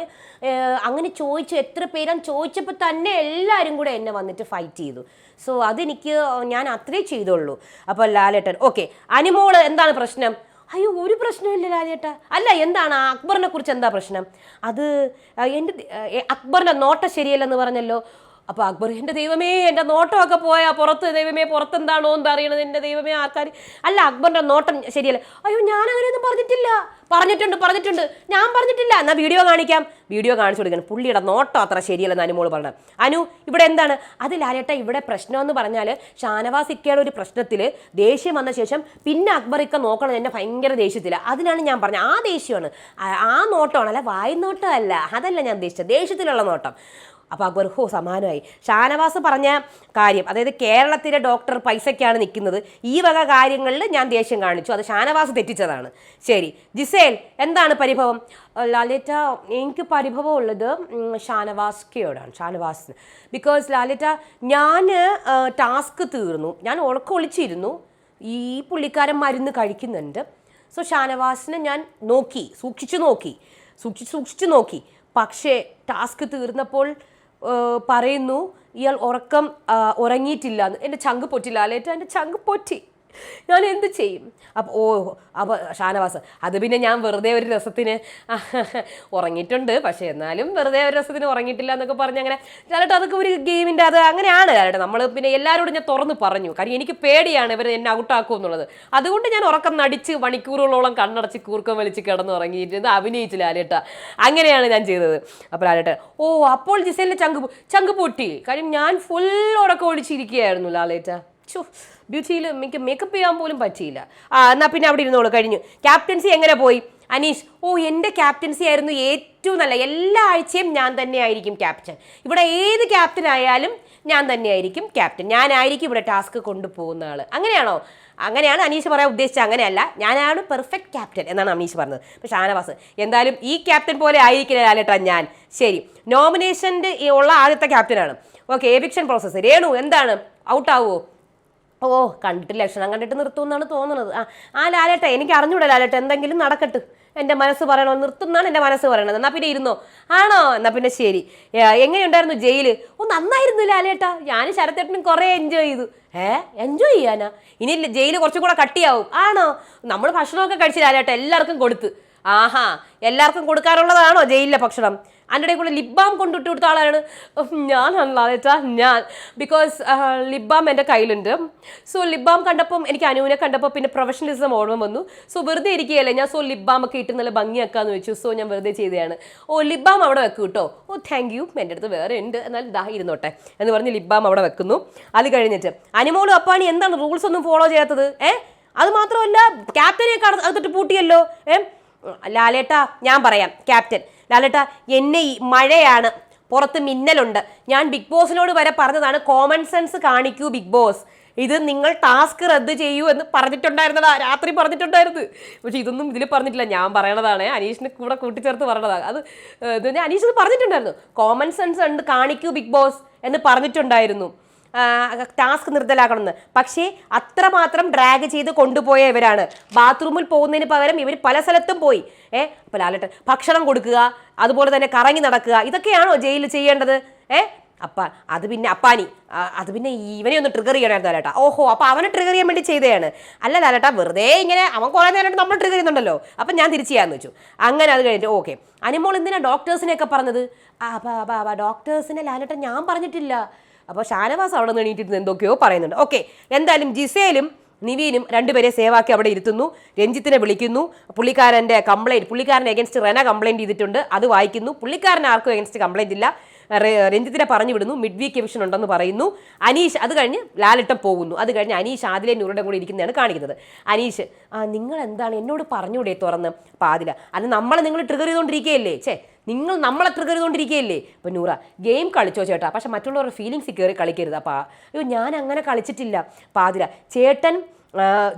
[SPEAKER 1] അങ്ങനെ ചോദിച്ചു എത്ര പേരാണ് ചോദിച്ചപ്പോൾ തന്നെ എല്ലാവരും കൂടെ എന്നെ വന്നിട്ട് ഫൈറ്റ് ചെയ്തു. സോ അതെനിക്ക് ഞാൻ അത്രേ ചെയ്തുള്ളൂ. അപ്പോൾ ലാലേട്ടൻ ഓക്കെ അനിമോൾ എന്താണ് പ്രശ്നം? അയ്യോ ഒരു പ്രശ്നമില്ല ലാലേട്ട. അല്ല എന്താണ് അക്ബറിനെ കുറിച്ച് എന്താ പ്രശ്നം? അത് എന്റെ അക്ബറിന്റെ നോട്ടം ശരിയല്ലെന്ന് പറഞ്ഞല്ലോ. അപ്പൊ അക്ബർ എന്റെ ദൈവമേ എന്റെ നോട്ടമൊക്കെ പോയാ പുറത്ത്. ദൈവമേ പുറത്തെന്താണോ എന്ന് അറിയണത് എന്റെ ദൈവമേ ആൾക്കാർ അല്ല അക്ബറിന്റെ നോട്ടം ശരിയല്ല. അയ്യോ ഞാൻ അങ്ങനെയൊന്നും പറഞ്ഞിട്ടില്ല. പറഞ്ഞിട്ടുണ്ട് പറഞ്ഞിട്ടുണ്ട്. ഞാൻ പറഞ്ഞിട്ടില്ല. എന്നാ വീഡിയോ കാണിക്കാം. വീഡിയോ കാണിച്ചു കൊടുക്കണം. പുള്ളിയുടെ നോട്ടം അത്ര ശരിയല്ലെന്ന് അനുമോൾ പറഞ്ഞത്. അനു ഇവിടെ എന്താണ്? അത് ലാലേട്ട ഇവിടെ പ്രശ്നം എന്ന് പറഞ്ഞാൽ ഷാനവാസ് ഇക്കയുടെ ഒരു പ്രശ്നത്തിൽ ദേഷ്യം വന്ന ശേഷം പിന്നെ അക്ബർ ഇക്ക നോക്കണം എന്നെ ഭയങ്കര ദേഷ്യത്തില്ല അതിനാണ് ഞാൻ പറഞ്ഞത്. ആ ദേഷ്യമാണ്. ആ- ആ നോട്ടമാണ്. അല്ല വായ് നോട്ടം അല്ല അതല്ല ഞാൻ ഉദ്ദേശിച്ചത്. ദേഷ്യത്തിലുള്ള നോട്ടം. അപ്പോൾ അക്ബർ ഹോ സമാനമായി. ഷാനവാസ് പറഞ്ഞ കാര്യം അതായത് കേരളത്തിലെ ഡോക്ടർ പൈസയ്ക്കാണ് നിൽക്കുന്നത്. ഈ വക കാര്യങ്ങളിൽ ഞാൻ ദേഷ്യം കാണിച്ചു. അത് ഷാനവാസ് തെറ്റിച്ചതാണ്. ശരി. ജിസേൽ എന്താണ് പരിഭവം? ലാലിറ്റ എനിക്ക് പരിഭവം ഉള്ളത് ഷാനവാസ്കയോടാണ്. ഷാനവാസ് കെയോടാണ് ഷാനവാസിന്. ബിക്കോസ് ലാലേറ്റ ഞാൻ ടാസ്ക് തീർന്നു. ഞാൻ ഉറക്കം ഒളിച്ചിരുന്നു ഈ പുള്ളിക്കാരൻ മരുന്ന് കഴിക്കുന്നുണ്ട്. സോ ഷാനവാസിനെ ഞാൻ നോക്കി സൂക്ഷിച്ചു നോക്കി. സൂക്ഷിച്ച് സൂക്ഷിച്ചു നോക്കി. പക്ഷേ ടാസ്ക് തീർന്നപ്പോൾ പറയുന്നു ഇയാൾ ഉറക്കം ഉറങ്ങിയിട്ടില്ല. എന്ന് എന്റെ ചങ്ക് പൊറ്റില്ല അല്ലേറ്റ എന്റെ ചങ്ക് പൊറ്റി ഞാൻ എന്ത് ചെയ്യും? അപ്പോൾ ഓ അപ്പോൾ ഷാനവാസ് അത് പിന്നെ ഞാൻ വെറുതെ ഒരു രസത്തിന് ഉറങ്ങിയിട്ടുണ്ട്. പക്ഷേ എന്നാലും വെറുതെ ഒരു രസത്തിന് ഉറങ്ങിയിട്ടില്ല എന്നൊക്കെ പറഞ്ഞ് അങ്ങനെ ചിലട്ട് അതൊക്കെ ഒരു ഗെയിമിന്റെ അത് അങ്ങനെയാണ് ലാലേട്ട നമ്മൾ പിന്നെ എല്ലാവരോടും ഞാൻ തുറന്ന് പറഞ്ഞു. കാരണം എനിക്ക് പേടിയാണ് ഇവർ എന്നെ ഔട്ടാക്കും എന്നുള്ളത്. അതുകൊണ്ട് ഞാൻ ഉറക്കം നടിച്ച് മണിക്കൂറുകളോളം കണ്ണടച്ച് കൂർക്കം വലിച്ച് കിടന്ന് ഉറങ്ങിയിട്ട് അഭിനയിച്ചു ലാലേട്ട. അങ്ങനെയാണ് ഞാൻ ചെയ്തത്. അപ്പോൾ ലാലേട്ട ഓ അപ്പോൾ ജിസേലിന്റെ ചങ്ക് ചങ്ക് പൊട്ടി. കാര്യം ഞാൻ ഫുൾ ഉറക്കം ഒളിച്ചിരിക്കുകയായിരുന്നു ലാലേട്ട. ചോ ബ്യൂട്ടിയിൽ എനിക്ക് മേക്കപ്പ് ചെയ്യാൻ പോലും പറ്റിയില്ല. ആ എന്നാൽ പിന്നെ അവിടെ ഇരുന്നോളൂ. കഴിഞ്ഞു. ക്യാപ്റ്റൻസി എങ്ങനെ പോയി? അനീഷ് ഓ എന്റെ ക്യാപ്റ്റൻസി ആയിരുന്നു ഏറ്റവും നല്ല. എല്ലാ ആഴ്ചയും ഞാൻ തന്നെയായിരിക്കും ക്യാപ്റ്റൻ ഇവിടെ ഏത് ക്യാപ്റ്റൻ ആയാലും ഞാൻ തന്നെയായിരിക്കും ക്യാപ്റ്റൻ ഞാനായിരിക്കും ഇവിടെ ടാസ്ക് കൊണ്ടുപോകുന്ന ആൾ അങ്ങനെയാണോ? അങ്ങനെയാണ് അനീഷ് പറയാൻ ഉദ്ദേശിച്ചത്. അങ്ങനെയല്ല. ഞാനാണ് പെർഫെക്റ്റ് ക്യാപ്റ്റൻ എന്നാണ് അനീഷ് പറഞ്ഞത്. പക്ഷേ ഷാനവാസ് എന്തായാലും ഈ ക്യാപ്റ്റൻ പോലെ ആയിരിക്കില്ല ലാലേട്ടാ ഞാൻ. ശരി. നോമിനേഷന്റെ ഉള്ള ആദ്യത്തെ ക്യാപ്റ്റനാണ് ഓക്കെ എവിക്ഷൻ പ്രോസസ്സ് രേണു എന്താണ്? ഔട്ടാവുമോ ഓ കണ്ടിട്ട് ലക്ഷണം കണ്ടിട്ട് നിർത്തുമെന്നാണ് തോന്നുന്നത്. ആ ആ ലാലേട്ട എനിക്ക് അറിഞ്ഞൂടാ ലാലേട്ട എന്തെങ്കിലും നടക്കട്ടെ. എന്റെ മനസ്സ് പറയണോ? നിർത്തുന്നാണ് എന്റെ മനസ്സ് പറയണത്. എന്നാൽ പിന്നെ ഇരുന്നോ? ആണോ? എന്നാൽ പിന്നെ ശരി. എങ്ങനെയുണ്ടായിരുന്നു ജയിൽ ഓ നന്നായിരുന്നു ലാലേട്ട. ഞാൻ ശരത്തേട്ടനും കുറേ എൻജോയ് ചെയ്തു. ഏ എൻജോയ് ചെയ്യാനാ? ഇനി ജയിൽ കുറച്ചും കൂടെ കട്ടിയാവും. ആണോ? നമ്മൾ ഭക്ഷണമൊക്കെ കഴിച്ച് ലാലേട്ട എല്ലാവർക്കും കൊടുത്ത്. ആഹാ എല്ലാവർക്കും കൊടുക്കാറുള്ളതാണോ ജയിലിലെ ഭക്ഷണം? അതിന്റെ കൂടെ ലിപ് ബാം കൊണ്ടിട്ട് കൊടുത്ത ആളാണ് ഞാനല്ല വെച്ചാ ഞാൻ. ബിക്കോസ് ലിപ് ബാം എന്റെ കയ്യിലുണ്ട്. സോ ലിപ് ബാം കണ്ടപ്പം എനിക്ക് അനുവിനെ കണ്ടപ്പോൾ പിന്നെ പ്രൊഫഷണലിസം ഓർമ്മ വന്നു. സോ വെറുതെ ഇരിക്കുകയല്ലേ ഞാൻ സോ ലിപ് ബാം ഒക്കെ ഇട്ട് നല്ല ഭംഗിയാക്കാന്ന് വെച്ചു. സോ ഞാൻ വെറുതെ ചെയ്തതാണ്. ഓ ലിപ് ബാം അവിടെ വെക്കും കേട്ടോ ഓ താങ്ക് യു എന്റെ അടുത്ത് വേറെ ഉണ്ട്. എന്നാൽ ദാ ഇരുന്നോട്ടെ എന്ന് പറഞ്ഞ് ലിപ് ബാം അവിടെ വെക്കുന്നു. അത് കഴിഞ്ഞിട്ട് അനുമോളും അപ്പാണി എന്താണ് റൂൾസ് ഒന്നും ഫോളോ ചെയ്യാത്തത്? ഏ? അത് മാത്രമല്ല ക്യാപ്റ്റനെ അകത്തിട്ട് പൂട്ടിയല്ലോ. ഏ? ലാലേട്ട ഞാൻ പറയാം. ക്യാപ്റ്റൻ ലാലേട്ട എന്നെ മഴയാണ്. പുറത്ത് മിന്നലുണ്ട്. ഞാൻ ബിഗ് ബോസിനോട് വരെ പറഞ്ഞതാണ് കോമൺ സെൻസ് കാണിക്കൂ ബിഗ് ബോസ്. ഇത് നിങ്ങൾ ടാസ്ക് റദ്ദ് ചെയ്യൂ എന്ന് പറഞ്ഞിട്ടുണ്ടായിരുന്നതാ രാത്രി പറഞ്ഞിട്ടുണ്ടായിരുന്നു. പക്ഷെ ഇതൊന്നും ഇതിൽ പറഞ്ഞിട്ടില്ല. ഞാൻ പറയണതാണ് അനീഷിന് കൂടെ കൂട്ടിച്ചേർത്ത് പറഞ്ഞതാണ് അത് ഇത് ഞാൻ അനീഷ് പറഞ്ഞിട്ടുണ്ടായിരുന്നു. കോമൺ സെൻസ് ഉണ്ട് കാണിക്കൂ ബിഗ് ബോസ് എന്ന് പറഞ്ഞിട്ടുണ്ടായിരുന്നു. ടാസ്ക് നിർത്തലാക്കണമെന്ന് പക്ഷേ അത്രമാത്രം ഡ്രാഗ് ചെയ്ത് കൊണ്ടുപോയ ഇവരാണ്. ബാത്റൂമിൽ പോകുന്നതിന് പകരം ഇവർ പല സ്ഥലത്തും പോയി. ഏ അപ്പോൾ ലാലട്ട് ഭക്ഷണം കൊടുക്കുക അതുപോലെ തന്നെ കറങ്ങി നടക്കുക ഇതൊക്കെയാണോ ജയിലിൽ ചെയ്യേണ്ടത്? ഏ അപ്പ അത് പിന്നെ അപ്പാനി. അത് പിന്നെ ഇവനെ ഒന്ന് ട്രിഗർ ചെയ്യണമായിരുന്നു ലാലേട്ടാ. ഓഹോ അപ്പോൾ അവനെ ട്രിഗർ ചെയ്യാൻ വേണ്ടി ചെയ്തതാണ്. അല്ല ലാലേട്ടാ വെറുതെ ഇങ്ങനെ അവൻ കുറേ നേരമായിട്ട് നമ്മൾ ട്രിഗർ ചെയ്യുന്നുണ്ടല്ലോ. അപ്പം ഞാൻ തിരിച്ചു ചെയ്യാന്ന് വെച്ചു. അങ്ങനെ അത് കഴിഞ്ഞിട്ട് ഓക്കെ. അനിമോൾ എന്തിനാ ഡോക്ടേഴ്സിനെയൊക്കെ പറഞ്ഞത്? ആ ബാ ഡോക്ടേഴ്സിനെ ലാലേട്ട ഞാൻ പറഞ്ഞിട്ടില്ല. അപ്പോൾ ഷാനവാസ് അവിടെ നിന്ന് എണീറ്റിരുന്ന് എന്തൊക്കെയോ പറയുന്നുണ്ട്. ഓക്കെ എന്തായാലും ജിസേലും നിവീനും രണ്ടുപേരെ സേവാക്കി അവിടെ ഇരുത്തുന്നു. രഞ്ജിത്തിനെ വിളിക്കുന്നു. പുള്ളിക്കാരന്റെ കംപ്ലൈന്റ് പുള്ളിക്കാരൻ എഗൻസ്റ്റ് റെന കംപ്ലൈന്റ് ചെയ്തിട്ടുണ്ട്. അത് വായിക്കുന്നു. പുള്ളിക്കാരൻ ആർക്കും എഗൻസ്റ്റ് കംപ്ലൈന്റ് ഇല്ല. രഞ്ജിത്തിനെ പറഞ്ഞു വിടുന്നു. മിഡ് വീക്ക് എവിഷൻ ഉണ്ടെന്ന് പറയുന്നു. അനീഷ് അത് കഴിഞ്ഞ് ലാലിട്ടം പോകുന്നു. അത് കഴിഞ്ഞ് അനീഷ് ആദിലെ നൂറുടെ കൂടെ ഇരിക്കുന്നതാണ് കാണിക്കുന്നത്. അനീഷ് ആ നിങ്ങൾ എന്താണ് എന്നോട് പറഞ്ഞുകൂടെ തുറന്ന്? പാതില അല്ല നമ്മളെ നിങ്ങൾ ട്രിഗർ ചെയ്തുകൊണ്ടിരിക്കുകയല്ലേ? ചേ നിങ്ങൾ നമ്മളെ ട്രിഗർ ചെയ്തുകൊണ്ടിരിക്കുകയല്ലേ? അപ്പം നൂറ ഗെയിം കളിച്ചോ ചേട്ടാ? പക്ഷേ മറ്റുള്ളവരുടെ ഫീലിങ്സിൽ കയറി കളിക്കരുത് അപ്പോൾ അയ്യോ ഞാൻ അങ്ങനെ കളിച്ചിട്ടില്ല. പാതിര ചേട്ടൻ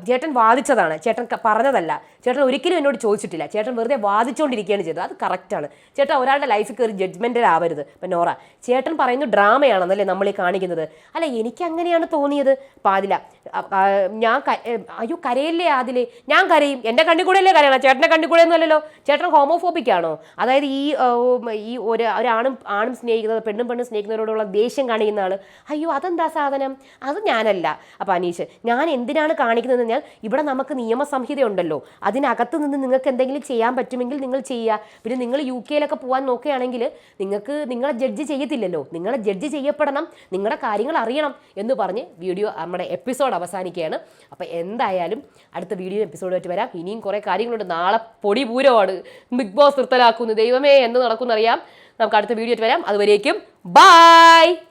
[SPEAKER 1] ചേട്ടൻ വാദിച്ചതാണ്. ചേട്ടൻ പറഞ്ഞതല്ല. ചേട്ടൻ ഒരിക്കലും എന്നോട് ചോദിച്ചിട്ടില്ല. ചേട്ടൻ വെറുതെ വാദിച്ചുകൊണ്ടിരിക്കുകയാണ് ചെയ്തത്. അത് കറക്റ്റാണ് ചേട്ടൻ ഒരാളുടെ ലൈഫിൽ കയറി ജഡ്ജ്മെന്റൽ ആവരുത്. ഇപ്പം നോറ ചേട്ടൻ പറയുന്നു ഡ്രാമയാണെന്നല്ലേ നമ്മൾ ഈ കാണിക്കുന്നത്? അല്ല എനിക്ക് അങ്ങനെയാണ് തോന്നിയത് പാതില ഞാൻ അയ്യോ കരയല്ലേ ആദിലെ? ഞാൻ കരയും. എന്റെ കണ്ണി കൂടെ അല്ലേ കരയണം ചേട്ടന്റെ കണ്ണിൽ കൂടെ ഒന്നുമല്ലല്ലോ ചേട്ടൻ ഹോമോഫോബിക് ആണോ? അതായത് ഈ ഈ ഒരു ഒരാണും ആണും സ്നേഹിക്കുന്നത് പെണ്ണും പെണ്ണും സ്നേഹിക്കുന്നവരോടുള്ള ദേഷ്യം കാണിക്കുന്ന ആൾ അയ്യോ അതെന്താ സാധനം? അത് ഞാനല്ല. അപ്പം അനീഷ് ഞാൻ എന്തിനാണ് കാണിക്കുന്നത് ഞാൻ ഇവിടെ നമുക്ക് നിയമസംഹിത ഉണ്ടല്ലോ. അതിനകത്ത് നിന്ന് നിങ്ങൾക്ക് എന്തെങ്കിലും ചെയ്യാൻ പറ്റുമെങ്കിൽ നിങ്ങൾ ചെയ്യുക. പിന്നെ നിങ്ങൾ യു കെയിലൊക്കെ പോകാൻ നോക്കുകയാണെങ്കിൽ നിങ്ങൾക്ക് നിങ്ങളെ ജഡ്ജ് ചെയ്യത്തില്ലല്ലോ. നിങ്ങളെ ജഡ്ജ് ചെയ്യപ്പെടണം. നിങ്ങളുടെ കാര്യങ്ങൾ അറിയണം എന്ന് പറഞ്ഞ് വീഡിയോ നമ്മുടെ എപ്പിസോഡ് അവസാനിക്കുകയാണ്. അപ്പോൾ എന്തായാലും അടുത്ത വീഡിയോ എപ്പിസോഡായിട്ട് വരാം. ഇനിയും കുറേ കാര്യങ്ങളുണ്ട്. നാളെ പൊടി പൂരമാണ്. ബിഗ് ബോസ് നിർത്തലാക്കുന്നു. ദൈവമേ എന്ന് നടക്കുന്നറിയാം നമുക്ക് അടുത്ത വീഡിയോ ആയിട്ട് വരാം. അതുവരേക്കും ബായ്